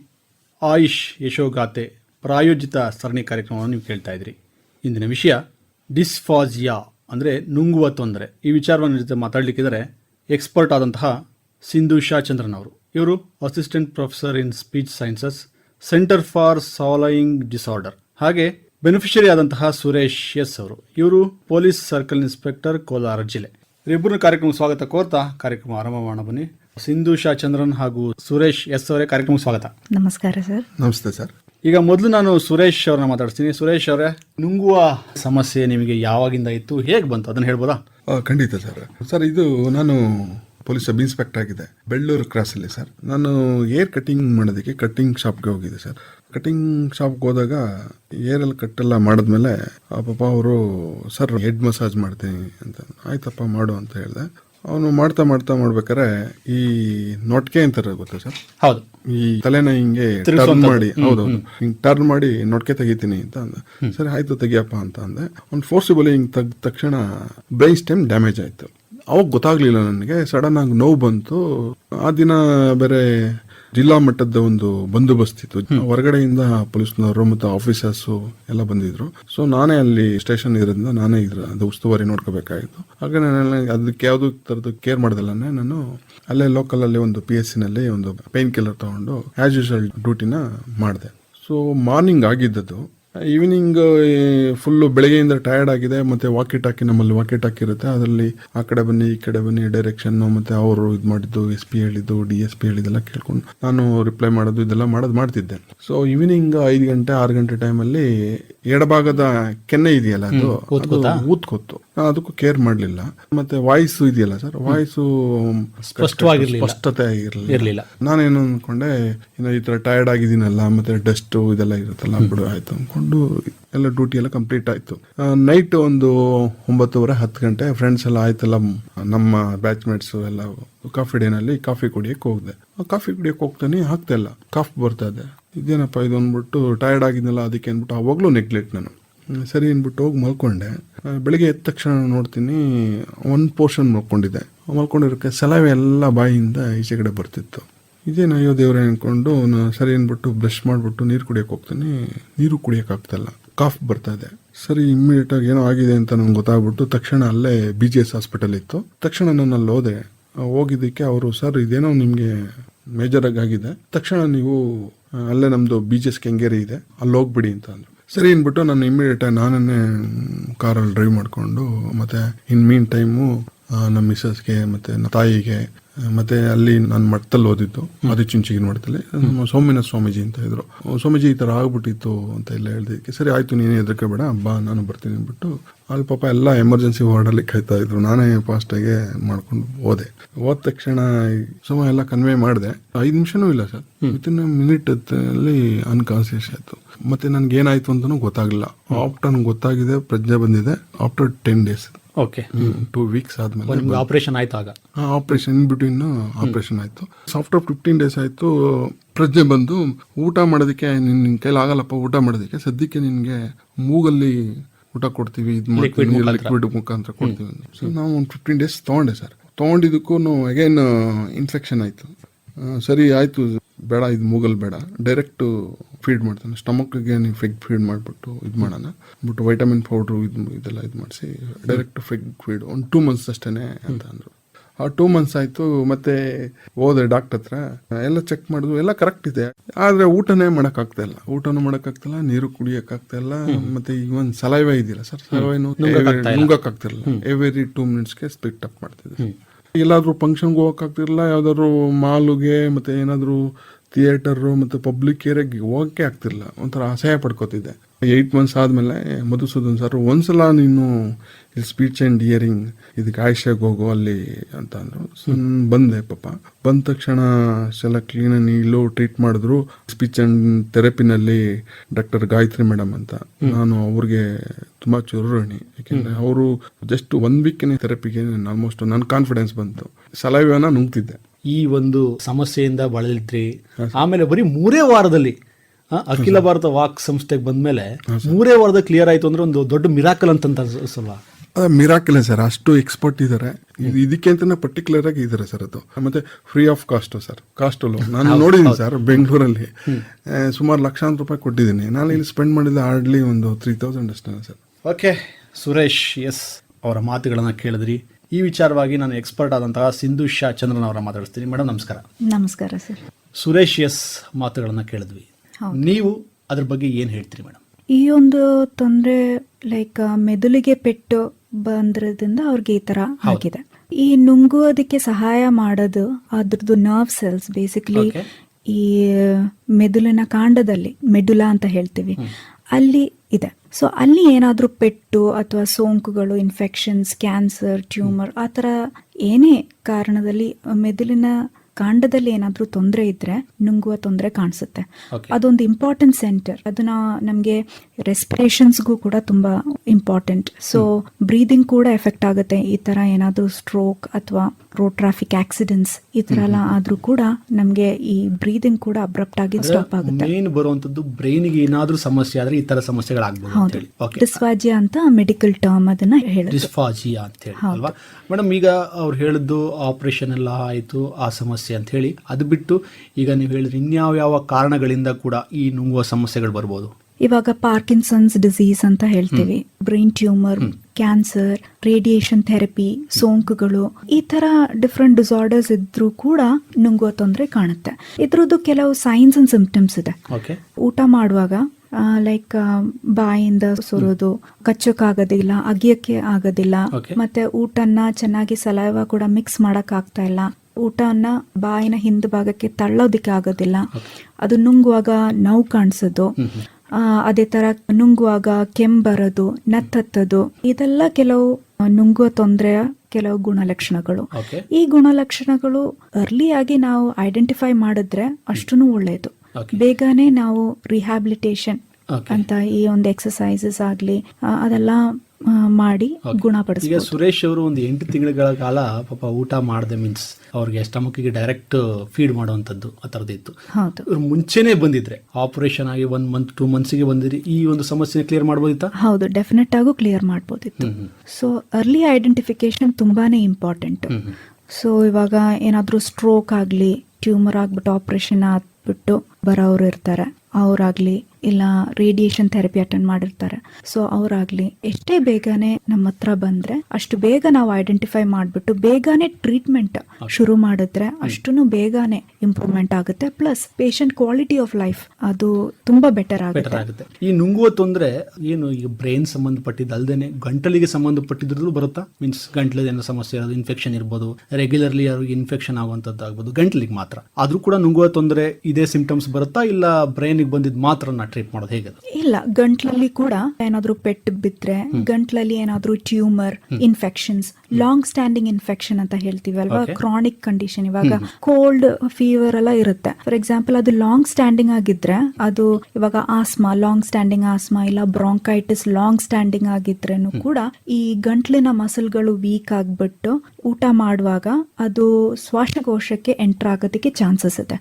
ಆಯುಷ್ ಯಶೋಗಾಥೆ ಪ್ರಾಯೋಜಿತ ಸರಣಿ ಕಾರ್ಯಕ್ರಮವನ್ನು ನೀವು ಕೇಳ್ತಾ ಇದ್ರಿ. ಇಂದಿನ ವಿಷಯ ಡಿಸ್ಫಾಜಿಯಾ, ಅಂದರೆ ನುಂಗುವ ತೊಂದರೆ. ಈ ವಿಚಾರವನ್ನು ಜೊತೆ ಮಾತಾಡಲಿಕ್ಕಿದ್ದಾರೆ ಎಕ್ಸ್ಪರ್ಟ್ ಆದಂತಹ ಸಿಂಧು ಶಾ ಚಂದ್ರನ್ ಅವರು ಇವರು assistant professor in speech sciences centre for swallowing disorder. ಹಾಗೆ ಬೆನಿಫಿಷರಿ ಆದಂತಹ ಸುರೇಶ್ ಎಸ್ ಅವರು. ಇವರು ಪೊಲೀಸ್ ಸರ್ಕಲ್ ಇನ್ಸ್ಪೆಕ್ಟರ್ ಕೋಲಾರ ಜಿಲ್ಲೆ. ಇವರಿಬ್ಬರು ಕಾರ್ಯಕ್ರಮ ಸ್ವಾಗತ ಕೋರ್ತಾ ಕಾರ್ಯಕ್ರಮ ಆರಂಭ ಮಾಡೋಣ ಬನ್ನಿ. ಸಿಂಧು ಶಾ ಚಂದ್ರನ್ ಹಾಗೂ ಸುರೇಶ್ ಎಸ್ ಅವರೇ ಕಾರ್ಯಕ್ರಮ ಸ್ವಾಗತ. ನಮಸ್ಕಾರ ಸರ್. ನಮಸ್ತೆ ಸರ್. ಈಗ ಮೊದಲು ನಾನು ಸುರೇಶ್ ಅವ್ರನ್ನ ಮಾತಾಡ್ತೀನಿ. ಸುರೇಶ್ ಅವರೇ ನುಂಗುವ ಸಮಸ್ಯೆ ನಿಮಗೆ ಯಾವಾಗಿಂದ ಇತ್ತು? ಹೇಗೆ ಬಂತು? ಅದನ್ನ ಹೇಳ್ಬೋದಾ? ಖಂಡಿತ ಸರ್. ಸರ್, ಇದು ನಾನು ಪೊಲೀಸ್ ಸಬ್ ಇನ್ಸ್ಪೆಕ್ಟರ್ ಆಗಿದೆ. ಬೆಳ್ಳೂರು ಕ್ರಾಸಲ್ಲಿ ಸರ್. ನಾನು ಏರ್ ಕಟಿಂಗ್ ಮಾಡೋದಕ್ಕೆ ಕಟ್ಟಿಂಗ್ ಶಾಪ್ಗೆ ಹೋಗಿದ್ದೆ ಸರ್. ಕಟಿಂಗ್ ಶಾಪ್ಗೆ ಹೋದಾಗ ಏರಲ್ಲಿ ಕಟ್ಟೆಲ್ಲ ಮಾಡಿದ್ಮೇಲೆ, ಆ ಪಾಪ ಅವರು, ಸರ್ ಹೆಡ್ ಮಸಾಜ್ ಮಾಡ್ತೀನಿ ಅಂತ. ಆಯ್ತಪ್ಪ, ಮಾಡು ಅಂತ ಹೇಳಿದೆ. ಅವನು ಮಾಡ್ತಾ ಮಾಡ್ತಾ ಮಾಡ್ಬೇಕಾರೆ ಈ ನೊಟ್ಕೆ ಅಂತಾರೆ ಗೊತ್ತಾ ಸರ್? ಹೌದು. ಈ ತಲೆನ ಹಿಂಗೆ ಟರ್ನ್ ಮಾಡಿ. ಹೌದು ಹಿಂಗ್ ಟರ್ನ್ ಮಾಡಿ ನೊಟ್ಕೆ ತೆಗಿತೀನಿ ಅಂತ ಅಂದ. ಸರಿ ಆಯ್ತು ತೆಗಿಯಪ್ಪ ಅಂತ ಅಂದೆ. ಒಂದು ಫೋರ್ಸಿಬಲಿ ಹಿಂಗ್ ತೆಗ್ದ ತಕ್ಷಣ ಬ್ರೈನ್ ಸ್ಟೆಮ್ ಡ್ಯಾಮೇಜ್ ಆಯ್ತು. ಅವಾಗ ಗೊತ್ತಾಗ್ಲಿಲ್ಲ ನನಗೆ. ಸಡನ್ ಆಗಿ ನೋವು ಬಂತು. ಆ ದಿನ ಬೇರೆ ಜಿಲ್ಲಾ ಮಟ್ಟದ ಒಂದು ಬಂದೋಬಸ್ತ್ ಇತ್ತು. ಹೊರಗಡೆಯಿಂದ ಪೊಲೀಸ್ನವರು ಮತ್ತು ಆಫೀಸರ್ಸು ಎಲ್ಲ ಬಂದಿದ್ರು. ಸೊ ನಾನೇ ಅಲ್ಲಿ ಸ್ಟೇಷನ್ ಇರೋದ್ರಿಂದ ನಾನೇ ಇದ್ರ ಅದು ಉಸ್ತುವಾರಿ ನೋಡ್ಕೋಬೇಕಾಗಿತ್ತು. ಹಾಗೆ ನಾನು ಅದಕ್ಕೆ ಯಾವುದು ಥರದ್ದು ಕೇರ್ ಮಾಡ್ದಲ್ಲೇ ನಾನು ಅಲ್ಲೇ ಲೋಕಲ್ ಅಲ್ಲಿ ಒಂದು ಪಿ ಎಸ್ ಸಿನಲ್ಲಿ ಒಂದು ಪೇನ್ ಕಿಲ್ಲರ್ ತಗೊಂಡು ಆಸ್ ಯೂಶಲ್ ಡ್ಯೂಟಿನ ಮಾಡಿದೆ. ಸೊ ಮಾರ್ನಿಂಗ್ ಆಗಿದ್ದದ್ದು. ಈವ್ನಿಂಗ್ ಫುಲ್ಲು ಬೆಳಗ್ಗೆಯಿಂದ ಟಯರ್ಡ್ ಆಗಿದೆ. ಮತ್ತೆ ವಾಕಿ ಟಾಕಿ ನಮ್ಮಲ್ಲಿ ವಾಕಿ ಟಾಕಿ ಇರುತ್ತೆ. ಅದರಲ್ಲಿ ಆ ಕಡೆ ಬನ್ನಿ ಈ ಕಡೆ ಬನ್ನಿ ಡೈರೆಕ್ಷನ್ ಮತ್ತೆ ಅವರು ಇದು ಮಾಡಿದ್ದು ಎಸ್ ಪಿ ಹೇಳಿದ್ದು ಡಿ ಎಸ್ ಪಿ ಹೇಳಿದ್ದೆಲ್ಲ ಕೇಳ್ಕೊಂಡು ನಾನು ರಿಪ್ಲೈ ಮಾಡೋದು ಇದೆಲ್ಲ ಮಾಡೋದು ಮಾಡ್ತಿದ್ದೆ. ಸೊ ಈವ್ನಿಂಗ್ ಐದು ಗಂಟೆ ಆರು ಗಂಟೆ ಟೈಮಲ್ಲಿ ಎಡಭಾಗದ ಕೆನ್ನೆ ಇದೆಯಲ್ಲ ಅದು? ಊದ್ಕೊತ್ತು ನಾನು ಅದಕ್ಕೂ ಕೇರ್ ಮಾಡಲಿಲ್ಲ. ಮತ್ತೆ ವಾಯ್ಸ್ ಇದೆಯಲ್ಲ ಸರ್ ವಾಯ್ಸು. ಸ್ಪಷ್ಟತೆ ಇರ್ಲಿಲ್ಲ. ನಾನೇನು ಅನ್ಕೊಂಡೆ ಇನ್ನು ಈ ತರ ಟಯರ್ಡ್ ಆಗಿದ್ದೀನಲ್ಲ ಮತ್ತೆ ಡಸ್ಟ್ ಇದೆಲ್ಲ ಇರುತ್ತಲ್ಲ ಬಿಡು ಆಯ್ತು ಅನ್ಕೊಂಡು. ಎಲ್ಲ ಡ್ಯೂಟಿ ಎಲ್ಲ ಕಂಪ್ಲೀಟ್ ಆಯ್ತು. ನೈಟ್ ಒಂದು ಒಂಬತ್ತುವರೆ, ಹತ್ತು ಗಂಟೆ ಫ್ರೆಂಡ್ಸ್ ಎಲ್ಲ ಆಯ್ತಲ್ಲ, ನಮ್ಮ ಬ್ಯಾಚ್ಮೇಟ್ಸ್ ಎಲ್ಲ ಕಾಫಿ ಡೇನಲ್ಲಿ ಕಾಫಿ ಕುಡಿಯಕ್ಕೆ ಹೋಗ್ದೆ. ಕಾಫಿ ಕುಡಿಯಕ್ಕೆ ಹೋಗ್ತಾನೆ ಆಗ್ತಾ ಇಲ್ಲ. ಕಾಫ್ ಬರ್ತಾ ಇದೆ. ಇದೇನಪ್ಪ ಇದು ಅಂದ್ಬಿಟ್ಟು ಟಯರ್ಡ್ ಆಗಿದ್ನಲ್ಲ ಅದಕ್ಕೆ ಅಂದ್ಬಿಟ್ಟು ಅವಾಗಲೂ ನೆಗ್ಲೆಕ್ಟ್ ನಾನು. ಸರಿ ಅಂದ್ಬಿಟ್ಟು ಹೋಗಿ ಮಲ್ಕೊಂಡೆ. ಬೆಳಿಗ್ಗೆ ಎದ್ದ ತಕ್ಷಣ ನೋಡ್ತೀನಿ ಒಂದು ಪೋರ್ಷನ್ ಮಲ್ಕೊಂಡಿದ್ದೆ. ಮಲ್ಕೊಂಡಿರೋಕ್ಕೆ ಸಲವೆ ಎಲ್ಲ ಬಾಯಿಯಿಂದ ಈಚೆ ಕಡೆ ಬರ್ತಿತ್ತು. ಇದೇನು ಅಯ್ಯೋ ದೇವ್ರೆ ಅನ್ಕೊಂಡು ನಾ ಸರಿ ಅಂದ್ಬಿಟ್ಟು ಬ್ರಷ್ ಮಾಡಿಬಿಟ್ಟು ನೀರು ಕುಡಿಯೋಕೆ ಹೋಗ್ತೀನಿ. ನೀರು ಕುಡಿಯೋಕ್ಕಾಗ್ತಾಯಿಲ್ಲ ಕಾಫ್ ಬರ್ತಾ ಇದೆ. ಸರಿ ಇಮ್ಮಿಡಿಯೇಟ್ ಆಗಿ ಏನೋ ಆಗಿದೆ ಅಂತ ನಂಗೆ ಗೊತ್ತಾಗ್ಬಿಟ್ಟು ತಕ್ಷಣ ಅಲ್ಲೇ ಬಿ ಜಿ ಎಸ್ ಹಾಸ್ಪಿಟಲ್ ಇತ್ತು. ತಕ್ಷಣ ನಾನು ಅಲ್ಲಿ ಹೋದೆ ಹೋಗಿದ್ದಕ್ಕೆ ಅವರು, ಸರ್, ಇದೇನೋ ನಿಮಗೆ ಮೇಜರ್ ಆಗಿ ಆಗಿದೆ. ತಕ್ಷಣ ನೀವು ಅಲ್ಲೇ ನಮ್ಮದು ಬಿ ಜಿ ಎಸ್ ಕೆಂಗೇರಿ ಇದೆ. ಅಲ್ಲಿ ಹೋಗ್ಬಿಡಿ ಅಂತ ಅಂದರು. ಸರಿ ಅಂದ್ಬಿಟ್ಟು ನಾನು ಇಮ್ಮಿಡಿಯೇಟ್ ನಾನೇ ಕಾರಲ್ಲಿ ಡ್ರೈವ್ ಮಾಡಿಕೊಂಡು ಮತ್ತೆ, ಇನ್ ಮೀನ್ ಟೈಮು ನಮ್ಮ ಮಿಸ್ಸಸ್ಗೆ ಮತ್ತೆ ತಾಯಿಗೆ ಮತ್ತೆ ಅಲ್ಲಿ ನಾನು ಮಠದಲ್ಲಿ ಓದಿದ್ದು ಆದಿಚುಂಚಗಿನ ಮಠದಲ್ಲಿ. ನಮ್ಮ ಸೌಮ್ಯನಾಥ ಸ್ವಾಮೀಜಿ ಅಂತ ಇದ್ರು. ಸ್ವಾಮೀಜಿ ಈ ಥರ ಆಗ್ಬಿಟ್ಟಿತ್ತು ಅಂತ ಎಲ್ಲ ಹೇಳಿದಕ್ಕೆ ಸರಿ ಆಯ್ತು ನೀನು ಹೆದರಿಕೆ ಬೇಡ ಬಾ ನಾನು ಬರ್ತೀನಿ ಅಂದ್ಬಿಟ್ಟು ಅಲ್ಲಿ ಪಾಪ ಎಲ್ಲ ಎಮರ್ಜೆನ್ಸಿ ವಾರ್ಡಲ್ಲಿ ಕಾಯ್ತಾ ಇದ್ರು. ನಾನೇ ಫಾಸ್ಟಾಗೆ ಮಾಡ್ಕೊಂಡು ಹೋದೆ. ಹೋದ ತಕ್ಷಣ ಸುಮ್ಮ ಎಲ್ಲ ಕನ್ವೆ ಮಾಡಿದೆ. ಐದು ನಿಮಿಷನೂ ಇಲ್ಲ ಸರ್. ವಿತ್ ಇನ್ ಮಿನಿಟ್ ಅಲ್ಲಿ ಅನ್ಕಾನ್ಸಿಯಸ್ ಆಯ್ತು. ಮತ್ತೆ ನನ್ಗೆ ಏನಾಯ್ತು ಅಂತಲೂ ಗೊತ್ತಾಗಲಿಲ್ಲ ಆಫ್ಟರ್ ಗೊತ್ತಾಗಿದೆ ಪ್ರಜ್ಞೆ ಬಂದಿದೆ. After ten days okay two weeks ಆದ್ಮೇಲೆ ನಿಮ್ಗೆ ಆಪರೇಷನ್ ಆಯ್ತು ಆಗ. ಆಪರೇಷನ್ ಇನ್ ಬಿಟ್ವೀನ್ ಆಪರೇಷನ್ ಆಯ್ತು. ಆಫ್ಟರ್ ಫಿಫ್ಟೀನ್ ಡೇಸ್ ಆಯ್ತು. ಪ್ರಜ್ಞೆ ಬಂದು ಊಟ ಮಾಡೋದಕ್ಕೆ ನಿನ್ ನಿನ್ ಕೈಲಿ ಆಗಲ್ಲಪ್ಪ ಊಟ ಮಾಡೋದಕ್ಕೆ. ಸದ್ಯಕ್ಕೆ ನಿನ್ಗೆ ಮೂಗಲ್ಲಿ ಊಟ ಕೊಡ್ತೀವಿ ಇದು ಮಾಡ್ತೀವಿ ಲಿಕ್ವಿಡ್ ಮುಖಾಂತರ ಕೊಡ್ತೀವಿ ಸೊ ನಾವು ಒಂದು ಫಿಫ್ಟೀನ್ ಡೇಸ್ ತೊಗೊಂಡೆ ಸರ್. ತೊಗೊಂಡಿದ್ದಕ್ಕೂ ಅಗೈನ್ ಇನ್ಫೆಕ್ಷನ್ ಆಯ್ತು. ಸರಿ ಆಯ್ತು. ಬೇಡ ಇದು ಮೂಗಲ್ ಬೇಡ. ಡೈರೆಕ್ಟ್ ಫೀಡ್ ಮಾಡ್ತಾನೆ. ಸ್ಟಮಕ್ಗೆ ನೀವು ಫೆಗ್ ಫೀಡ್ ಮಾಡಿಬಿಟ್ಟು ಇದು ಮಾಡೋಣ. ಬಿಟ್ಟು ವೈಟಮಿನ್ ಪೌಡ್ರು ಇದು ಇದೆಲ್ಲ ಇದು ಮಾಡಿಸಿ ಡೈರೆಕ್ಟ್ ಫೆಗ್ ಫೀಡ್ ಒಂದು ಟೂ ಮಂತ್ಸ್ ಅಷ್ಟೇ ಅಂತ ಅಂದರು. ಆ ಟೂ ಮಂತ್ಸ್ ಆಯ್ತು ಮತ್ತೆ ಹೋದೆ ಡಾಕ್ಟರ್ ಹತ್ರ. ಎಲ್ಲ ಚೆಕ್ ಮಾಡಿದ್ವು ಎಲ್ಲ ಕರೆಕ್ಟ್ ಇದೆ. ಆದ್ರೆ ಊಟನೇ ಮಾಡೋಕ್ಕಾಗ್ತಾ ಇಲ್ಲ. ಊಟನೂ ಮಾಡೋಕ್ಕಾಗ್ತಿಲ್ಲ ನೀರು ಕುಡಿಯೋಕ್ಕಾಗ್ತಾ ಇಲ್ಲ. ಮತ್ತೆ ಇವನ್ ಸಲೈವೆ ಇದೆಯಲ್ಲ ಸರ್. ಸಲೈವೆನು ನುಂಗಕ್ಕಾಗ್ತಿರಲ್ಲ ಎವ್ರಿ ಟೂ ಮಿನಿಟ್ಸ್ಗೆ ಸ್ಪಿಟ್ ಅಪ್ ಮಾಡ್ತಿದ್ದೆ. ಎಲ್ಲಾದ್ರೂ ಫಂಕ್ಷನ್ಗೆ ಹೋಗಕ್ಕಾಗ್ತಿರಲಿಲ್ಲ ಯಾವ್ದಾದ್ರು ಮಾಲುಗೆ ಮತ್ತೆ ಏನಾದ್ರು ಥಿಯೇಟರು ಮತ್ತೆ ಪಬ್ಲಿಕ್ ಏರಿಯಾಗೆ ಹೋಗಕ್ಕೆ ಆಗ್ತಿರ್ಲಿಲ್ಲ. ಒಂಥರ ಅಸಹ್ಯ ಪಡ್ಕೋತಿದ್ದೆ. ಏಯ್ಟ್ ಮಂತ್ಸ್ ಆದಮೇಲೆ ಮಧುಸೂದನ್ ಸರ್ ಒಂದ್ಸಲ ನೀನು ಇಲ್ಲಿ ಸ್ಪೀಚ್ ಆ್ಯಂಡ್ ಇಯರಿಂಗ್ ಇದಕ್ಕೆ ಆಯುಷ್ಯಾಗ ಹೋಗು ಅಲ್ಲಿ ಅಂತ ಅಂದರು. ಸೊ ಬಂದೆ ಪಾಪ. ಬಂದ ತಕ್ಷಣ ಎಲ್ಲ ಕ್ಲೀನಾಗಿ ಇಲ್ಲೂ ಟ್ರೀಟ್ ಮಾಡಿದ್ರು. ಸ್ಪೀಚ್ ಆ್ಯಂಡ್ ಥೆರಪಿನಲ್ಲಿ ಡಾಕ್ಟರ್ ಗಾಯತ್ರಿ ಮೇಡಮ್ ಅಂತ. ನಾನು ಅವ್ರಿಗೆ ತುಂಬ ಚುರುಣಿ ಯಾಕೆಂದರೆ ಅವರು ಜಸ್ಟ್ ಒನ್ ವೀಕ್ನೇ ಥೆರಪಿಗೆ ಆಲ್ಮೋಸ್ಟ್ ನನ್ನ ಕಾನ್ಫಿಡೆನ್ಸ್ ಬಂತು. ಸಲಹೆನ ನುಂಗ್ತಿದ್ದೆ. ಈ ಒಂದು ಸಮಸ್ಯೆಯಿಂದ ಬಳಲಿದ್ರಿ. ಆಮೇಲೆ ಬರೀ ಮೂರೇ ವಾರದಲ್ಲಿ ಅಖಿಲ ಭಾರತ ವಾಕ್ ಸಂಸ್ಥೆಗೆ ಬಂದ್ಮೇಲೆ ಮೂರೇ ವಾರದ ಕ್ಲಿಯರ್ ಆಯ್ತು ಅಂದ್ರೆ ಒಂದು ದೊಡ್ಡ ಮಿರಾಕಲ್ ಅಂತ ಅನ್ಸಲ್ವಾ? Miracle sir? ಅಷ್ಟು ಎಕ್ಸ್ಪರ್ಟ್ ಇದ್ದಾರೆ ಇದಕ್ಕೆ ಅಂತಾನೆ ಪರ್ಟಿಕ್ಯುಲರ್ ಆಗಿ ಇದ್ದಾರೆ ಸರ್ ಅದು. ಮತ್ತೆ free of cost sir. Cost ನಾನು ನೋಡಿದ್ದೀನಿ ಸರ್ ಬೆಂಗಳೂರಲ್ಲಿ. ಸುಮಾರು ಲಕ್ಷಾಂತರ ರೂಪಾಯಿ ಕೊಟ್ಟಿದ್ದೀನಿ ನಾನು ಇಲ್ಲಿ ಸ್ಪೆಂಡ್ ಮಾಡಿದ ಹಾರ್ಡ್ಲಿ ಒಂದು ತ್ರೀ ತೌಸಂಡ್ ಅಷ್ಟೇ ಸರ್. ಓಕೆ ಸುರೇಶ್ ಎಸ್ ಅವರ ಮಾತುಗಳನ್ನು ಕೇಳಿದ್ರಿ. ಈ ವಿಚಾರವಾಗಿ ನಾನು ಎಕ್ಸ್ಪರ್ಟ್ ಆದಂತಹ ಸಿಂಧು ಶಾ ಚಂದ್ರನ್ ಅವರ ಮಾತಾಡಿಸ್ತೀನಿ. ಮೇಡಮ್ ನಮಸ್ಕಾರ. ನಮಸ್ಕಾರ ಸರ್. ಸುರೇಶ್ ಎಸ್ ಮಾತುಗಳನ್ನು ಕೇಳಿದ್ವಿ. ನೀವು ಅದ್ರ ಬಗ್ಗೆ ಏನು ಹೇಳ್ತೀರಿ ಮೇಡಮ್ ಈ ಒಂದು ತೊಂದರೆ ಲೈಕ್ ಮೆದುಳಿಗೆ ಪೆಟ್ಟು ಬಂದ್ರದಿಂದ ಅವ್ರಿಗೆ ಈ ತರ ಆಗಿದೆ ಈ ನುಂಗುವುದಕ್ಕೆ ಸಹಾಯ ಮಾಡೋದು ಅದ್ರದ್ದು ನರ್ವ್ ಸೆಲ್ಸ್ ಬೇಸಿಕಲಿ ಈ ಮೆದುಳಿನ ಕಾಂಡದಲ್ಲಿ ಮೆಡುಲ ಅಂತ ಹೇಳ್ತೀವಿ. ಅಲ್ಲಿ ಇದೆ. ಸೊ ಅಲ್ಲಿ ಏನಾದರೂ ಪೆಟ್ಟು ಅಥವಾ ಸೋಂಕುಗಳು ಇನ್ಫೆಕ್ಷನ್ಸ್ ಕ್ಯಾನ್ಸರ್ ಟ್ಯೂಮರ್ ಆ ಥರ ಏನೇ ಕಾರಣದಲ್ಲಿ ಮೆದುಳಿನ ಕಾಂಡದಲ್ಲಿ ಏನಾದರೂ ತೊಂದರೆ ಇದ್ರೆ ನುಂಗುವ ತೊಂದರೆ ಕಾಣಿಸುತ್ತೆ. ಅದೊಂದು ಇಂಪಾರ್ಟೆಂಟ್ ಸೆಂಟರ್ ಅದನ್ನ ನಮಗೆ ರೆಸ್ಪಿರೇಷನ್ಸ್ಗೂ ಕೂಡ ತುಂಬಾ ಇಂಪಾರ್ಟೆಂಟ್ ಸೊ ಬ್ರೀದಿಂಗ್ ಕೂಡ ಎಫೆಕ್ಟ್ ಆಗುತ್ತೆ. ಈ ತರ ಏನಾದ್ರೂ ಸ್ಟ್ರೋಕ್ ಅಥವಾ ರೋಡ್ ಟ್ರಾಫಿಕ್ ಆಕ್ಸಿಡೆಂಟ್ಸ್ ಈ ತರ ಎಲ್ಲ ಆದ್ರೂ ಕೂಡ ನಮಗೆ ಈ ಬ್ರೀದಿಂಗ್ ಕೂಡ ಅಬ್ರಪ್ಟ್ ಆಗಿ ಸ್ಟಾಪ್ ಆಗುತ್ತೆ. ಮೇನ್ ಬರುವಂತದ್ದು ಬ್ರೈನ್ಗೆ ಏನಾದ್ರೂ ಸಮಸ್ಯೆ ಆದ್ರೆ ಈ ತರ ಸಮಸ್ಯೆಗಳಾಗಬಹುದು ಹೌದು. ಅಂತ ಮೆಡಿಕಲ್ ಟರ್ಮ್ ಅದನ್ನ ಹೇಳಿ ಡಿಸ್ಫಾಜಿಯಾ ಅಂತ ಹೇಳಿ ಅಲ್ವಾ? ಮೇಡಮ್ ಈಗ ಅವ್ರು ಹೇಳಿದ್ದು ಆಪರೇಷನ್ ಎಲ್ಲ ಆಯಿತು ಆ ಸಮಸ್ಯೆ ಅಂತ ಹೇಳಿ ಅದು ಬಿಟ್ಟು ಈಗ ನೀವು ಹೇಳಿದ್ರೆ ಇನ್ಯಾವ ಯಾವ ಕಾರಣಗಳಿಂದ ಕೂಡ ಈ ನುಂಗುವ ಸಮಸ್ಯೆಗಳು ಬರ್ಬೋದು? ಇವಾಗ ಪಾರ್ಕಿನ್ಸನ್ಸ್ ಡಿಸೀಸ್ ಅಂತ ಹೇಳ್ತೀವಿ. Brain tumour cancer radiation therapy ಸೋಂಕುಗಳು ಈ ತರ ಡಿಫ್ರೆಂಟ್ ಡಿಸಾರ್ಡರ್ಸ್ ಇದ್ರೂ ಕೂಡ ನುಂಗುವ ತೊಂದರೆ ಕಾಣುತ್ತೆ. ಇದ್ರದ್ದು ಕೆಲವು ಸೈನ್ಸ್ ಅಂಡ್ ಸಿಂಪ್ಟಮ್ಸ್ ಇದೆ. ಊಟ ಮಾಡುವಾಗ ಲೈಕ್ ಬಾಯಿಂದ ಸುರೋದು ಕಚ್ಚಕ್ ಕಚ್ಚೋಕ್ಕಾಗೋದಿಲ್ಲ ಅಗಿಯಕ್ಕೆ ಆಗೋದಿಲ್ಲ ಮತ್ತೆ ಊಟನ ಚೆನ್ನಾಗಿ ಸಲೈವ ಕೂಡ ಮಿಕ್ಸ್ ಮಾಡಕ್ ಆಗ್ತಾ ಇಲ್ಲ. ಊಟನ ಬಾಯಿನ ಹಿಂದ್ ಭಾಗಕ್ಕೆ ತಳ್ಳೋದಿಕ್ಕೆ ಆಗೋದಿಲ್ಲ. ಅದು ನುಂಗುವಾಗ ನೋವು ಕಾಣಿಸೋದು. ಅದೇ ತರ ನುಂಗುವಾಗ ಕೆಮ್ ಬರೋದು ನತ್ತತ್ತದು ಇದೆಲ್ಲ ಕೆಲವು ನುಂಗುವ ತೊಂದರೆಯ ಕೆಲವು ಗುಣಲಕ್ಷಣಗಳು. ಈ ಗುಣಲಕ್ಷಣಗಳು ಅರ್ಲಿಯಾಗಿ ನಾವು ಐಡೆಂಟಿಫೈ ಮಾಡಿದ್ರೆ ಅಷ್ಟೂ ಒಳ್ಳೆಯದು ಬೇಗನೆ ನಾವು ರಿಹ್ಯಾಬಿಲಿಟೇಷನ್ ಅಂತ ಈ ಒಂದು ಎಕ್ಸಸೈಸಸ್ ಆಗ್ಲಿ ಅದೆಲ್ಲ ಮಾಡಿ ಈಗ ಗುಣಪಡಿಸ್ಬೋದು. ಸುರೇಶ್ ಅವರು ಒಂದು ಎಂಟು ತಿಂಗಳ ಕಾಲ ಪಾಪ ಊಟ ಮಾಡದೆ ಮೀನ್ಸ್ ಅವ್ರಿಗೆ ಸ್ಟಮಕ್ಗೆ ಡೈರೆಕ್ಟ್ ಫೀಡ್ ಮಾಡುವಂಥದ್ದು ಆ ತರದ ಹೌದು. ಇವ್ರು ಮುಂಚೆನೆ ಬಂದಿದ್ರೆ ಆಪರೇಷನ್ ಆಗಿ ಒನ್ ಮಂತ್ ಟೂ ಮಂತ್ಸ್ಗೆ ಬಂದಿರಿ ಈ ಒಂದು ಸಮಸ್ಯೆ ಕ್ಲಿಯರ್ ಮಾಡ್ಬೋದಿತ್ತಾ? ಹೌದು ಡೆಫಿನೆಟ್ ಆಗು ಕ್ಲಿಯರ್ ಮಾಡ್ಬೋದಿತ್ತು. ಸೊ ಅರ್ಲಿ ಐಡೆಂಟಿಫಿಕೇಶನ್ ತುಂಬಾನೇ ಇಂಪಾರ್ಟೆಂಟ್ ಸೊ ಇವಾಗ ಏನಾದ್ರೂ ಸ್ಟ್ರೋಕ್ ಆಗಲಿ ಟ್ಯೂಮರ್ ಆಗ್ಬಿಟ್ಟು ಆಪರೇಷನ್ ಆಗ್ಬಿಟ್ಟು ಬರೋರು ಇರ್ತಾರೆ ಅವ್ರಾಗ್ಲಿ ಇಲ್ಲ ರೇಡಿಯೇಷನ್ ಥೆರಪಿ ಅಟೆಂಡ್ ಮಾಡಿರ್ತಾರೆ. ಸೊ ಅವರಾಗ್ಲಿ ಎಷ್ಟೇ ಬೇಗನೆ ನಮ್ಮ ಹತ್ರ ಬಂದ್ರೆ ಅಷ್ಟು ಬೇಗ ನಾವು ಐಡೆಂಟಿಫೈ ಮಾಡ್ಬಿಟ್ಟು ಬೇಗನೆ ಟ್ರೀಟ್ಮೆಂಟ್ ಶುರು ಮಾಡಿದ್ರೆ ಅಷ್ಟು ಬೇಗನೆ ಇಂಪ್ರೂವ್ಮೆಂಟ್ ಆಗುತ್ತೆ. Plus patient quality of life ಅದು ತುಂಬಾ ಬೆಟರ್ ಆಗುತ್ತೆ. ಈ ನುಂಗುವ ತೊಂದರೆ ಏನು? ಈಗ ಬ್ರೈನ್ ಸಂಬಂಧಪಟ್ಟಿದ್ದು ಗಂಟಲಿಗೆ ಸಂಬಂಧಪಟ್ಟಿದ್ರು ಬರುತ್ತಾ? ಮೀನ್ಸ್ ಗಂಟ್ಲದ ಏನೋ ಸಮಸ್ಯೆ ಇರೋದು ಇನ್ಫೆಕ್ಷನ್ ಇರ್ಬೋದು ರೆಗ್ಯುಲರ್ಲಿ ಅವ್ರಿಗೆ ಇನ್ಫೆಕ್ಷನ್ ಆಗುವಂತದ್ದು ಆಗ್ಬೋದು ಗಂಟಲಿಗೆ ಮಾತ್ರ. ಆದ್ರೂ ಕೂಡ ನುಂಗುವ ತೊಂದರೆ ಇದೇ ಸಿಂಪ್ಟಮ್ಸ್ ಬರುತ್ತಾ? ಇಲ್ಲ ಬ್ರೈನಿಗೆ ಬಂದಿದ್ ಮಾತ್ರ ಟ್ರೀಟ್ ಮಾಡೋದು ಹೇಗೆ ಇಲ್ಲ ಗಂಟ್ಲಲ್ಲಿ ಕೂಡ ಏನಾದ್ರೂ ಪೆಟ್ಟು ಬಿದ್ರೆ ಗಂಟ್ಲಲ್ಲಿ ಏನಾದ್ರೂ tumour infections long standing infection ಅಂತ ಹೇಳ್ತೀವಿ ಅಲ್ವಾ ಕ್ರಾನಿಕ್ ಕಂಡೀಷನ್ ಇವಾಗ ಕೋಲ್ಡ್ ಫೀವರ್ ಎಲ್ಲ ಇರುತ್ತೆ. ಫಾರ್ ಎಕ್ಸಾಂಪಲ್ ಅದು ಲಾಂಗ್ ಸ್ಟ್ಯಾಂಡಿಂಗ್ ಆಗಿದ್ರೆ ಅದು ಇವಾಗ ಆಸ್ಮಾ ಲಾಂಗ್ ಸ್ಟ್ಯಾಂಡಿಂಗ್ ಆಸ್ಮಾ ಇಲ್ಲ ಬ್ರಾಂಕೈಟಿಸ್ ಲಾಂಗ್ ಸ್ಟ್ಯಾಂಡಿಂಗ್ ಆಗಿದ್ರೇನು ಕೂಡ ಈ ಗಂಟ್ಲಿನ ಮಸಲ್ಗಳು ವೀಕ್ ಆಗ್ಬಿಟ್ಟು ಊಟ ಮಾಡುವಾಗ ಅದು ಶ್ವಾಸಕೋಶಕ್ಕೆ ಎಂಟರ್ ಆಗೋದಕ್ಕೆ ಚಾನ್ಸಸ್ ಇದೆ.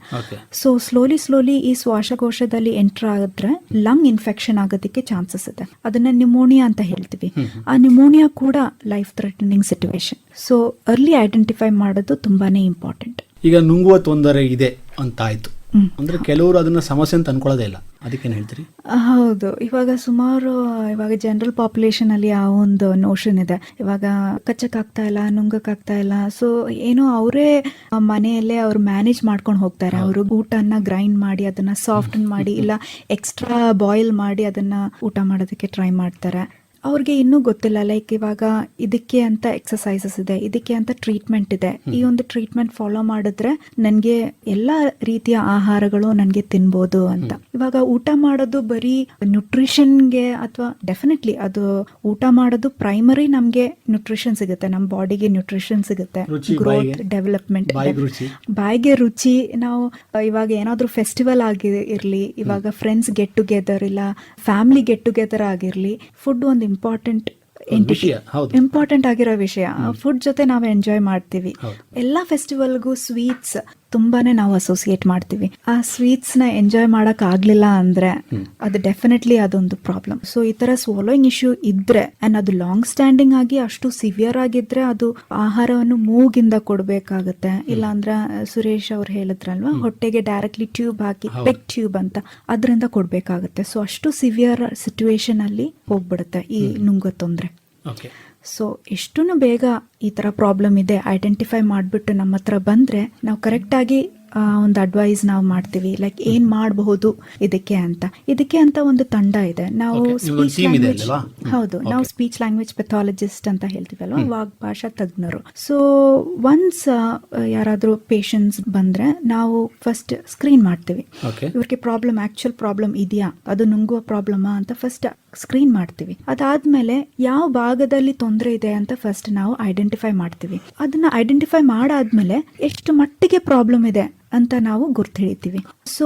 ಸೊ ಸ್ಲೋಲಿ ಸ್ಲೋಲಿ ಈ ಶ್ವಾಸಕೋಶದಲ್ಲಿ ಎಂಟರ್ ಆದ್ರೆ ಲಂಗ್ ಇನ್ಫೆಕ್ಷನ್ ಆಗೋದಕ್ಕೆ ಚಾನ್ಸಸ್ ಇದೆ. ಅದನ್ನ ನ್ಯೂಮೋನಿಯಾ ಅಂತ ಹೇಳ್ತೀವಿ. ಆ ನ್ಯೂಮೋನಿಯಾ ಕೂಡ life threatening situation so early identify ಮಾಡೋದು ತುಂಬಾನೇ ಇಂಪಾರ್ಟೆಂಟ್ ಈಗ ನುಂಗುವ ತೊಂದರೆ ಇದೆ ಅಂತ ಆಯ್ತು ಅಂದ್ರೆ ಕೆಲವರು ಅದನ್ನ ಸಮಸ್ಯೆ ಅಂತ ಅನ್ಕೊಳ್ಳೋದೇ ಇಲ್ಲ. ಅದಕ್ಕೇನು ಹೇಳ್ತೀರಿ? ಹೌದು. ಇವಾಗ ಸುಮಾರು ಇವಾಗ ಜನರಲ್ ಪಾಪ್ಯುಲೇಷನ್ ಅಲ್ಲಿ ಆ ಒಂದು ನೋಷನ್ ಇದೆ. ಇವಾಗ ಕಚ್ಚಕ್ ಆಗ್ತಾ ಇಲ್ಲ ನುಂಗಕ್ಕಾಗ್ತಾ ಇಲ್ಲ. ಸೊ ಏನೋ ಅವರೇ ಮನೆಯಲ್ಲೇ ಅವ್ರು ಮ್ಯಾನೇಜ್ ಮಾಡ್ಕೊಂಡು ಹೋಗ್ತಾರೆ. ಅವರು ಊಟನ ಗ್ರೈಂಡ್ ಮಾಡಿ ಅದನ್ನ ಸಾಫ್ಟ್ ಮಾಡಿ ಇಲ್ಲ ಎಕ್ಸ್ಟ್ರಾ ಬಾಯ್ಲ್ ಮಾಡಿ ಅದನ್ನ ಊಟ ಮಾಡೋದಕ್ಕೆ ಟ್ರೈ ಮಾಡ್ತಾರೆ. ಅವ್ರಿಗೆ ಇನ್ನೂ ಗೊತ್ತಿಲ್ಲ ಲೈಕ್ ಇವಾಗ ಇದಕ್ಕೆ ಅಂತ ಎಕ್ಸಸೈಸಸ್ ಇದೆ ಇದಕ್ಕೆ ಅಂತ ಟ್ರೀಟ್ಮೆಂಟ್ ಇದೆ. ಈ ಒಂದು ಟ್ರೀಟ್ಮೆಂಟ್ ಫಾಲೋ ಮಾಡಿದ್ರೆ ನನಗೆ ಎಲ್ಲ ರೀತಿಯ ಆಹಾರಗಳು ನನಗೆ ತಿನ್ಬೋದು ಅಂತ. ಇವಾಗ ಊಟ ಮಾಡೋದು ಬರೀ ನ್ಯೂಟ್ರಿಷನ್ಗೆ ಅಥವಾ ಡೆಫಿನೆಟ್ಲಿ ಅದು ಊಟ ಮಾಡೋದು ಪ್ರೈಮರಿ ನಮಗೆ ನ್ಯೂಟ್ರಿಷನ್ ಸಿಗುತ್ತೆ ನಮ್ಮ ಬಾಡಿಗೆ ನ್ಯೂಟ್ರಿಷನ್ ಸಿಗುತ್ತೆ. ಗ್ರೋತ್. ಡೆವಲಪ್ಮೆಂಟ್. ಬಾಯಿಗೆ? ರುಚಿ? ನಾವು ಇವಾಗ ಏನಾದ್ರೂ ಫೆಸ್ಟಿವಲ್ ಆಗಿ ಇರ್ಲಿ ಇವಾಗ ಫ್ರೆಂಡ್ಸ್ ಗೆಟ್ ಟುಗೆದರ್ ಇಲ್ಲ ಫ್ಯಾಮಿಲಿ ಗೆಟ್ ಟುಗೆದರ್ ಆಗಿರ್ಲಿ ಫುಡ್ ಒಂದು ಇಂಪಾರ್ಟೆಂಟ್ ಇಂಪಾರ್ಟೆಂಟ್ ಆಗಿರೋ ವಿಷಯ. ಫುಡ್ ಜೊತೆ ನಾವು ಎಂಜಾಯ್ ಮಾಡ್ತೀವಿ. ಎಲ್ಲ ಫೆಸ್ಟಿವಲ್ಗೂ ಸ್ವೀಟ್ಸ್ ತುಂಬಾನೇ ನಾವು ಅಸೋಸಿಯೇಟ್ ಮಾಡ್ತೀವಿ. ಆ ಸ್ವೀಟ್ಸ್ನ ನ ಎಂಜಾಯ್ ಮಾಡಕ್ ಆಗ್ಲಿಲ್ಲ ಅಂದ್ರೆ ಅದು ಡೆಫಿನೆಟ್ಲಿ ಅದೊಂದು ಪ್ರಾಬ್ಲಮ್ ಸೊ ಈ ತರ ಸ್ವಾಲೋಯಿಂಗ್ ಇಶ್ಯೂ ಇದ್ರೆ ಅಂಡ್ ಅದು ಲಾಂಗ್ ಸ್ಟ್ಯಾಂಡಿಂಗ್ ಆಗಿ ಅಷ್ಟು ಸಿವಿಯರ್ ಆಗಿದ್ರೆ ಅದು ಆಹಾರವನ್ನು ಮೂಗಿಂದ ಕೊಡ್ಬೇಕಾಗತ್ತೆ. ಇಲ್ಲ ಅಂದ್ರೆ ಸುರೇಶ್ ಅವ್ರು ಹೇಳಿದ್ರಲ್ವಾ? ಹೊಟ್ಟೆಗೆ ಡೈರೆಕ್ಟ್ಲಿ ಟ್ಯೂಬ್ ಹಾಕಿ ಪೆಕ್ ಟ್ಯೂಬ್ ಅಂತ. ಅದರಿಂದ ಕೊಡ್ಬೇಕಾಗತ್ತೆ. ಸೊ ಅಷ್ಟು ಸಿವಿಯರ್ ಸಿಚುವೇಶನ್ ಅಲ್ಲಿ ಹೋಗ್ಬಿಡುತ್ತೆ ಈ ನುಂಗೋ ತೊಂದ್ರೆ. ಸೊ ಎಷ್ಟು ಬೇಗ ಈ ತರ ಪ್ರಾಬ್ಲಮ್ ಇದೆ. ಐಡೆಂಟಿಫೈ ಮಾಡಿಬಿಟ್ಟು ನಮ್ಮ ಹತ್ರ ಬಂದ್ರೆ ನಾವು ಕರೆಕ್ಟಾಗಿ ಒಂದು ಅಡ್ವೈಸ್ ನಾವು ಮಾಡ್ತೀವಿ. ಲೈಕ್ ಏನ್ ಮಾಡಬಹುದು ಇದಕ್ಕೆ ಅಂತ. ಇದಕ್ಕೆ ಅಂತ ಒಂದು ತಂಡ ಇದೆ. ನಾವು ಸ್ಪೀಚ್ ಲ್ಯಾಂಗ್ವೇಜ್ ಹೌದು. ನಾವು ಸ್ಪೀಚ್ ಲ್ಯಾಂಗ್ವೇಜ್ ಪೆಥಾಲಜಿಸ್ಟ್ ಅಂತ ಹೇಳ್ತೀವಲ್ವ ವಾಗ್ ಭಾಷಾ ತಜ್ಞರು. ಸೊ ಒನ್ಸ್ ಯಾರಾದ್ರೂ ಪೇಷಂಟ್ಸ್ ಬಂದ್ರೆ ನಾವು ಫಸ್ಟ್ ಸ್ಕ್ರೀನ್ ಮಾಡ್ತೀವಿ. ಇವ್ರಿಗೆ ಪ್ರಾಬ್ಲಮ್ ಆಕ್ಚುಯಲ್ ಪ್ರಾಬ್ಲಮ್ ಇದೆಯಾ? ಅದು ನುಂಗುವ ಪ್ರಾಬ್ಲಮ್ ಅಂತ ಫಸ್ಟ್ ಸ್ಕ್ರೀನ್ ಮಾಡ್ತೀವಿ. ಅದಾದ್ಮೇಲೆ ಯಾವ ಭಾಗದಲ್ಲಿ ತೊಂದರೆ ಇದೆ ಅಂತ ಫಸ್ಟ್ ನಾವು ಐಡೆಂಟಿಫೈ ಮಾಡ್ತೀವಿ. ಅದನ್ನ ಐಡೆಂಟಿಫೈ ಮಾಡಾದ್ಮೇಲೆ ಎಷ್ಟು ಮಟ್ಟಿಗೆ ಪ್ರಾಬ್ಲಮ್ ಇದೆ ಅಂತ ನಾವು ಗುರ್ತು ಹಿಡಿತೀವಿ ಸೊ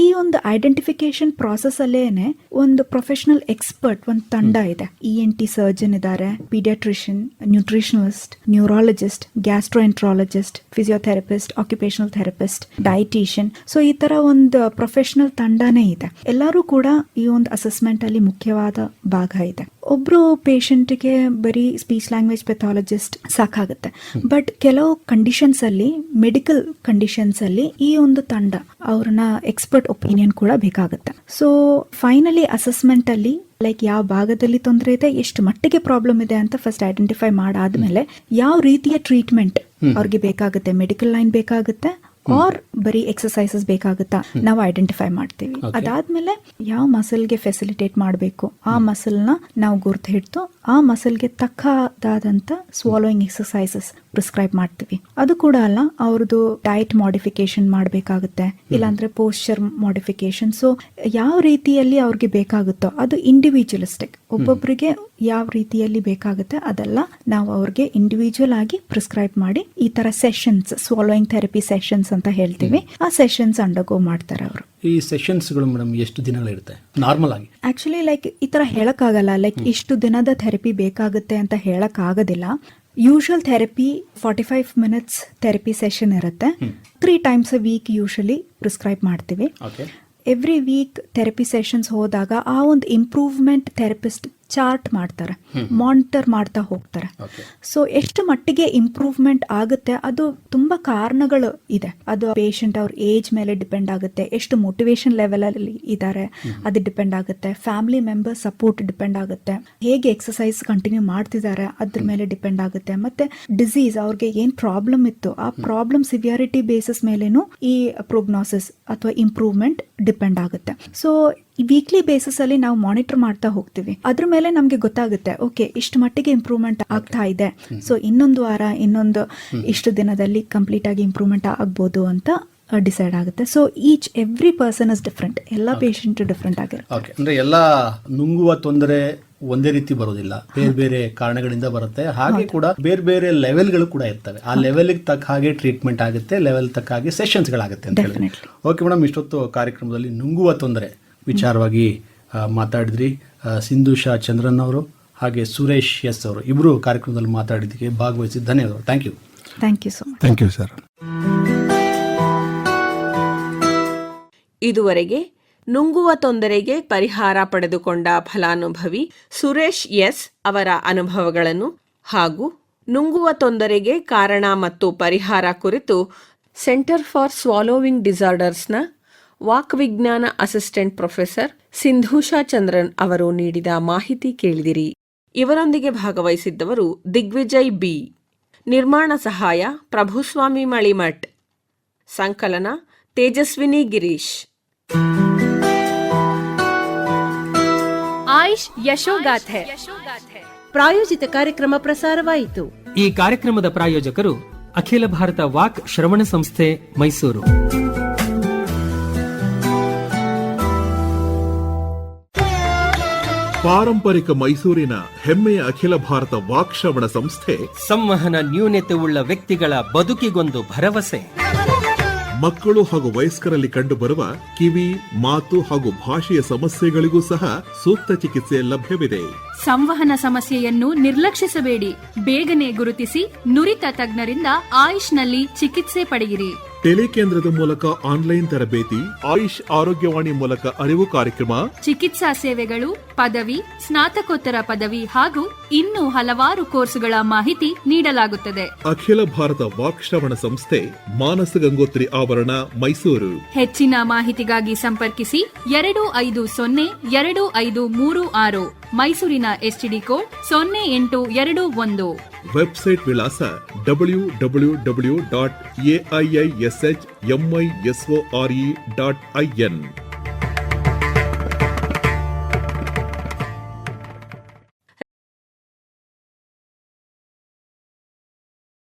ಈ ಒಂದು ಐಡೆಂಟಿಫಿಕೇಶನ್ ಪ್ರಾಸೆಸ್ ಅಲ್ಲೇನೆ ಒಂದು ಪ್ರೊಫೆಷನಲ್ ಎಕ್ಸ್ಪರ್ಟ್ ಒಂದು ತಂಡ ಇದೆ. ಇ ಎನ್ ಟಿ ಸರ್ಜನ್ ಇದ್ದಾರೆ paediatrician nutritionalist neurologist gastroenterologist physiotherapist occupational therapist dietician so ಈ ತರ ಒಂದು ಪ್ರೊಫೆಷನಲ್ ತಂಡನೇ ಇದೆ. ಎಲ್ಲರೂ ಕೂಡ ಈ ಒಂದು ಅಸೆಸ್ಮೆಂಟ್ ಅಲ್ಲಿ ಮುಖ್ಯವಾದ ಭಾಗ ಇದೆ. ಒಬ್ರು ಪೇಷಂಟ್ಗೆ ಬರೀ ಸ್ಪೀಚ್ ಲ್ಯಾಂಗ್ವೇಜ್ ಪೆಥಾಲಜಿಸ್ಟ್ ಸಾಕಾಗುತ್ತೆ. ಬಟ್ ಕೆಲವು ಕಂಡೀಷನ್ಸ್ ಅಲ್ಲಿ ಮೆಡಿಕಲ್ ಕಂಡೀಷನ್ಸ್ ಅಲ್ಲಿ ಈ ಒಂದು ತಂಡ ಅವ್ರನ್ನ ಎಕ್ಸ್ಪರ್ಟ್ ಒಪಿನಿಯನ್ ಕೂಡ ಬೇಕಾಗುತ್ತೆ. ಸೊ ಫೈನಲಿ ಅಸೆಸ್ಮೆಂಟ್ ಅಲ್ಲಿ ಲೈಕ್ ಯಾವ ಭಾಗದಲ್ಲಿ ತೊಂದರೆ ಇದೆ ಎಷ್ಟು ಮಟ್ಟಿಗೆ ಪ್ರಾಬ್ಲಮ್ ಇದೆ ಅಂತ ಫಸ್ಟ್ ಐಡೆಂಟಿಫೈ ಮಾಡಾದ್ಮೇಲೆ ಯಾವ ರೀತಿಯ ಟ್ರೀಟ್ಮೆಂಟ್ ಅವ್ರಿಗೆ ಬೇಕಾಗುತ್ತೆ ಮೆಡಿಕಲ್ ಲೈನ್ ಬೇಕಾಗುತ್ತೆ ಆರ್ ಬರೀ ಎಕ್ಸಸೈಸಸ್ ಬೇಕಾಗುತ್ತಾ ನಾವು ಐಡೆಂಟಿಫೈ ಮಾಡ್ತೀವಿ. ಅದಾದ್ಮೇಲೆ ಯಾವ ಮಸಲ್ಗೆ ಫೆಸಿಲಿಟೇಟ್ ಮಾಡಬೇಕು ಆ ಮಸಲ್ನ ನಾವು ಗುರ್ತು ಹಿಡ್ತು ಆ ಮಸಲ್ಗೆ ತಕ್ಕದಾದಂತ ಸ್ವಾಲೋಯಿಂಗ್ ಎಕ್ಸಸೈಸಸ್ ಪ್ರಿಸ್ಕ್ರೈಬ್ ಮಾಡ್ತೀವಿ. ಅದು ಕೂಡ ಅಲ್ಲ ಅವ್ರದ್ದು ಡಯಟ್ ಮಾಡಿಫಿಕೇಶನ್ ಮಾಡಬೇಕಾಗುತ್ತೆ ಇಲ್ಲಾಂದ್ರೆ ಪೋಸ್ಚರ್ ಮಾಡಿಫಿಕೇಶನ್ ಸೊ ಯಾವ ರೀತಿಯಲ್ಲಿ ಅವ್ರಿಗೆ ಬೇಕಾಗುತ್ತೋ ಅದು ಇಂಡಿವಿಜುವಲಿಸ್ಟಿಕ್ ಒಬ್ಬೊಬ್ಬರಿಗೆ ಯಾವ ರೀತಿಯಲ್ಲಿ ಬೇಕಾಗುತ್ತೆ ಅದೆಲ್ಲ ನಾವು ಅವ್ರಿಗೆ ಇಂಡಿವಿಜುವಲ್ ಆಗಿ ಪ್ರಿಸ್ಕ್ರೈಬ್ ಮಾಡಿ ಈ ತರ ಸೆಷನ್ಸ್ ಸ್ವಾಲೋಯಿಂಗ್ ಥೆರಪಿ ಸೆಷನ್ಸ್ ಅಂತ ಹೇಳ್ತೀವಿ. ಆ ಸೆಷನ್ಸ್ ಅಂಡರ್ಗೋ ಮಾಡ್ತಾರೆ ಅವರು. ಈ ಸೆಷನ್ಸ್ಗಳು ಮೇಡಮ್ ಎಷ್ಟು ದಿನಗಳಿರುತ್ತೆ ನಾರ್ಮಲ್ ಆಗಿ. ಆಕ್ಚುಲಿ ಲೈಕ್ ಈ ತರ ಹೇಳಕ್ಕಾಗಲ್ಲ. ಲೈಕ್ ಇಷ್ಟು ದಿನದ ಥೆರಪಿ ಬೇಕಾಗುತ್ತೆ ಅಂತ ಹೇಳಕ್ ಆಗೋದಿಲ್ಲ usual therapy forty five minutes therapy session ಇರುತ್ತೆ three times a week usually prescribe ಮಾಡ್ತೀವಿ. ಎವ್ರಿ ವೀಕ್ ಥೆರಪಿ ಸೆಷನ್ಸ್ ಹೋದಾಗ ಆ ಒಂದು ಇಂಪ್ರೂವ್ಮೆಂಟ್ ಥೆರಪಿಸ್ಟ್ ಚಾರ್ಟ್ ಮಾಡ್ತಾರೆ ಮಾನಿಟರ್ ಮಾಡ್ತಾ ಹೋಗ್ತಾರೆ. ಸೊ ಎಷ್ಟು ಮಟ್ಟಿಗೆ ಇಂಪ್ರೂವ್ಮೆಂಟ್ ಆಗುತ್ತೆ ಅದು ತುಂಬಾ ಕಾರಣಗಳು ಇದೆ. ಅದು ಪೇಷಂಟ್ ಅವ್ರ ಏಜ್ ಮೇಲೆ ಡಿಪೆಂಡ್ ಆಗುತ್ತೆ ಎಷ್ಟು ಮೋಟಿವೇಶನ್ ಲೆವೆಲ್ ಅಲ್ಲಿ ಇದ್ದಾರೆ ಅದು ಡಿಪೆಂಡ್ ಆಗುತ್ತೆ. ಫ್ಯಾಮಿಲಿ ಮೆಂಬರ್ ಸಪೋರ್ಟ್ ಡಿಪೆಂಡ್ ಆಗುತ್ತೆ. ಹೇಗೆ ಎಕ್ಸಸೈಸ್ ಕಂಟಿನ್ಯೂ ಮಾಡ್ತಿದ್ದಾರೆ ಅದ್ರ ಮೇಲೆ ಡಿಪೆಂಡ್ ಆಗುತ್ತೆ. ಮತ್ತೆ ಡಿಸೀಸ್ ಅವ್ರಿಗೆ ಏನ್ ಪ್ರಾಬ್ಲಮ್ ಇತ್ತು ಆ ಪ್ರಾಬ್ಲಮ್ ಸಿವಿಯಾರಿಟಿ ಬೇಸಿಸ್ ಮೇಲೇನು ಈ ಪ್ರೋಗ್ನೋಸಿಸ್ ಅಥವಾ ಇಂಪ್ರೂವ್ಮೆಂಟ್ ಡಿಪೆಂಡ್ ಆಗುತ್ತೆ. ಸೊ ವೀಕ್ಲಿ ಬೇಸಿಸ್ ಅಲ್ಲಿ ನಾವು ಮಾನಿಟರ್ ಮಾಡ್ತಾ ಹೋಗ್ತೀವಿ. ಅದ್ರ ಮೇಲೆ ನಮ್ಗೆ ಗೊತ್ತಾಗುತ್ತೆ ಓಕೆ ಇಷ್ಟು ಮಟ್ಟಿಗೆ ಇಂಪ್ರೂವ್ಮೆಂಟ್ ಆಗ್ತಾ ಇದೆ. ಸೊ ಇನ್ನೊಂದು ವಾರ ಇನ್ನೊಂದು ಇಷ್ಟು ದಿನದಲ್ಲಿ ಕಂಪ್ಲೀಟ್ ಆಗಿ ಇಂಪ್ರೂವ್ಮೆಂಟ್ ಆಗ್ಬೋದು ಅಂತ ಡಿಸೈಡ್ ಆಗುತ್ತೆ. So each every person is different ಎಲ್ಲ ಪೇಷಂಟ್ ಡಿಫ್ರೆಂಟ್ ಆಗಿರುತ್ತೆ. ಓಕೆ ಅಂದ್ರೆ ಎಲ್ಲ ನುಂಗುವ ತೊಂದರೆ ಒಂದೇ ರೀತಿ ಬರೋದಿಲ್ಲ. ಬೇರೆ ಬೇರೆ ಕಾರಣಗಳಿಂದ ಬರುತ್ತೆ. ಹಾಗೆ ಕೂಡ ಬೇರೆ ಬೇರೆ ಲೆವೆಲ್ಗಳು ಕೂಡ ಇರ್ತವೆ. ಆ ಲೆವೆಲ್ಗೆ ತಕ್ಕ ಹಾಗೆ ಟ್ರೀಟ್ಮೆಂಟ್ ಆಗುತ್ತೆ ಲೆವೆಲ್ ತಕ್ಕ ಹಾಗೆ ಸೆಷನ್ಸ್ಗಳಾಗುತ್ತೆ ಅಂತ ಹೇಳಿ. ಓಕೆ ಮೇಡಮ್ ಇಷ್ಟೊತ್ತು ಕಾರ್ಯಕ್ರಮದಲ್ಲಿ ನುಂಗುವ ತೊಂದರೆ ವಿಚಾರವಾಗಿ ಮಾತಾಡಿದ್ರಿ. ಸಿಂಧು ಶಾ ಚಂದ್ರನ್ ಅವರು ಹಾಗೆ ಸುರೇಶ್ ಎಸ್ ಅವರು ಇಬ್ಬರು ಕಾರ್ಯಕ್ರಮದಲ್ಲಿ ಮಾತಾಡಿದ್ದಕ್ಕೆ ಭಾಗವಹಿಸಿ ಧನ್ಯವಾದ thank you thank you so much thank you sir ಇದುವರೆಗೆ ನುಂಗುವ ತೊಂದರೆಗೆ ಪರಿಹಾರ ಪಡೆದುಕೊಂಡ ಫಲಾನುಭವಿ ಸುರೇಶ್ ಎಸ್ ಅವರ ಅನುಭವಗಳನ್ನು ಹಾಗೂ ನುಂಗುವ ತೊಂದರೆಗೆ ಕಾರಣ ಮತ್ತು ಪರಿಹಾರ ಕುರಿತು ಸೆಂಟರ್ ಫಾರ್ ಸ್ವಾಲೋವಿಂಗ್ ಡಿಸಾರ್ಡರ್ಸ್ನ ವಾಕ್ವಿಜ್ಞಾನ ಅಸಿಸ್ಟೆಂಟ್ ಪ್ರೊಫೆಸರ್ ಸಿಂಧೂಷಾ ಚಂದ್ರನ್ ಅವರು ನೀಡಿದ ಮಾಹಿತಿ ಕೇಳಿದಿರಿ. ಇವರೊಂದಿಗೆ ಭಾಗವಹಿಸಿದ್ದವರು ದಿಗ್ವಿಜಯ್ ಬಿ. ನಿರ್ಮಾಣ ಸಹಾಯ ಪ್ರಭುಸ್ವಾಮಿ ಮಳಿಮಠ್. ಸಂಕಲನ ತೇಜಸ್ವಿನಿ ಗಿರೀಶ್. ಆಯುಷ್ ಯಶೋಗಾಥೆ. ಪ್ರಾಯೋಜಿತ ಕಾರ್ಯಕ್ರಮ ಪ್ರಸಾರವಾಯಿತು. ಈ ಕಾರ್ಯಕ್ರಮದ ಪ್ರಾಯೋಜಕರು ಅಖಿಲ ಭಾರತ ವಾಕ್ ಶ್ರವಣ ಸಂಸ್ಥೆ ಮೈಸೂರು. ಪಾರಂಪರಿಕ ಮೈಸೂರಿನ ಹೆಮ್ಮೆಯ ಅಖಿಲ ಭಾರತ ವಾಕ್ಶ್ರವಣ ಸಂಸ್ಥೆ ಸಂವಹನ ನ್ಯೂನತೆ ಉಳ್ಳ ವ್ಯಕ್ತಿಗಳ ಬದುಕಿಗೊಂದು ಭರವಸೆ. ಮಕ್ಕಳು ಹಾಗೂ ವಯಸ್ಕರಲ್ಲಿ ಕಂಡುಬರುವ ಕಿವಿ ಮಾತು ಹಾಗೂ ಭಾಷೆಯ ಸಮಸ್ಯೆಗಳಿಗೂ ಸಹ ಸೂಕ್ತ ಚಿಕಿತ್ಸೆ ಲಭ್ಯವಿದೆ. ಸಂವಹನ ಸಮಸ್ಯೆಯನ್ನು ನಿರ್ಲಕ್ಷಿಸಬೇಡಿ. ಬೇಗನೆ ಗುರುತಿಸಿ ನುರಿತ ತಜ್ಞರಿಂದ ಆಯುಷ್ನಲ್ಲಿ ಚಿಕಿತ್ಸೆ ಪಡೆಯಿರಿ. ಟೆಲಿಕೇಂದ್ರದ ಮೂಲಕ ಆನ್ಲೈನ್ ತರಬೇತಿ ಆಯುಷ್ ಆರೋಗ್ಯವಾಣಿ ಮೂಲಕ ಅರಿವು ಕಾರ್ಯಕ್ರಮ ಚಿಕಿತ್ಸಾ ಸೇವೆಗಳು ಪದವಿ ಸ್ನಾತಕೋತ್ತರ ಪದವಿ ಹಾಗೂ ಇನ್ನೂ ಹಲವಾರು ಕೋರ್ಸುಗಳ ಮಾಹಿತಿ ನೀಡಲಾಗುತ್ತದೆ. ಅಖಿಲ ಭಾರತ ವಾಕ್ಶ್ರವಣ ಸಂಸ್ಥೆ ಮಾನಸ ಗಂಗೋತ್ರಿ ಆವರಣ ಮೈಸೂರು. ಹೆಚ್ಚಿನ ಮಾಹಿತಿಗಾಗಿ ಸಂಪರ್ಕಿಸಿ ಎರಡು ಐದು ಸೊನ್ನೆ ಎರಡು ಐದು ಮೂರು ಆರು ಮೈಸೂರಿನ ಎಸ್ಟಿಡಿ ಕೋಡ್ ಸೊನ್ನೆ ಎಂಟು ಎರಡು ಒಂದು. ವೆಬ್ಸೈಟ್ ವಿಳಾಸ W W W dot AIISH MISORE dot IN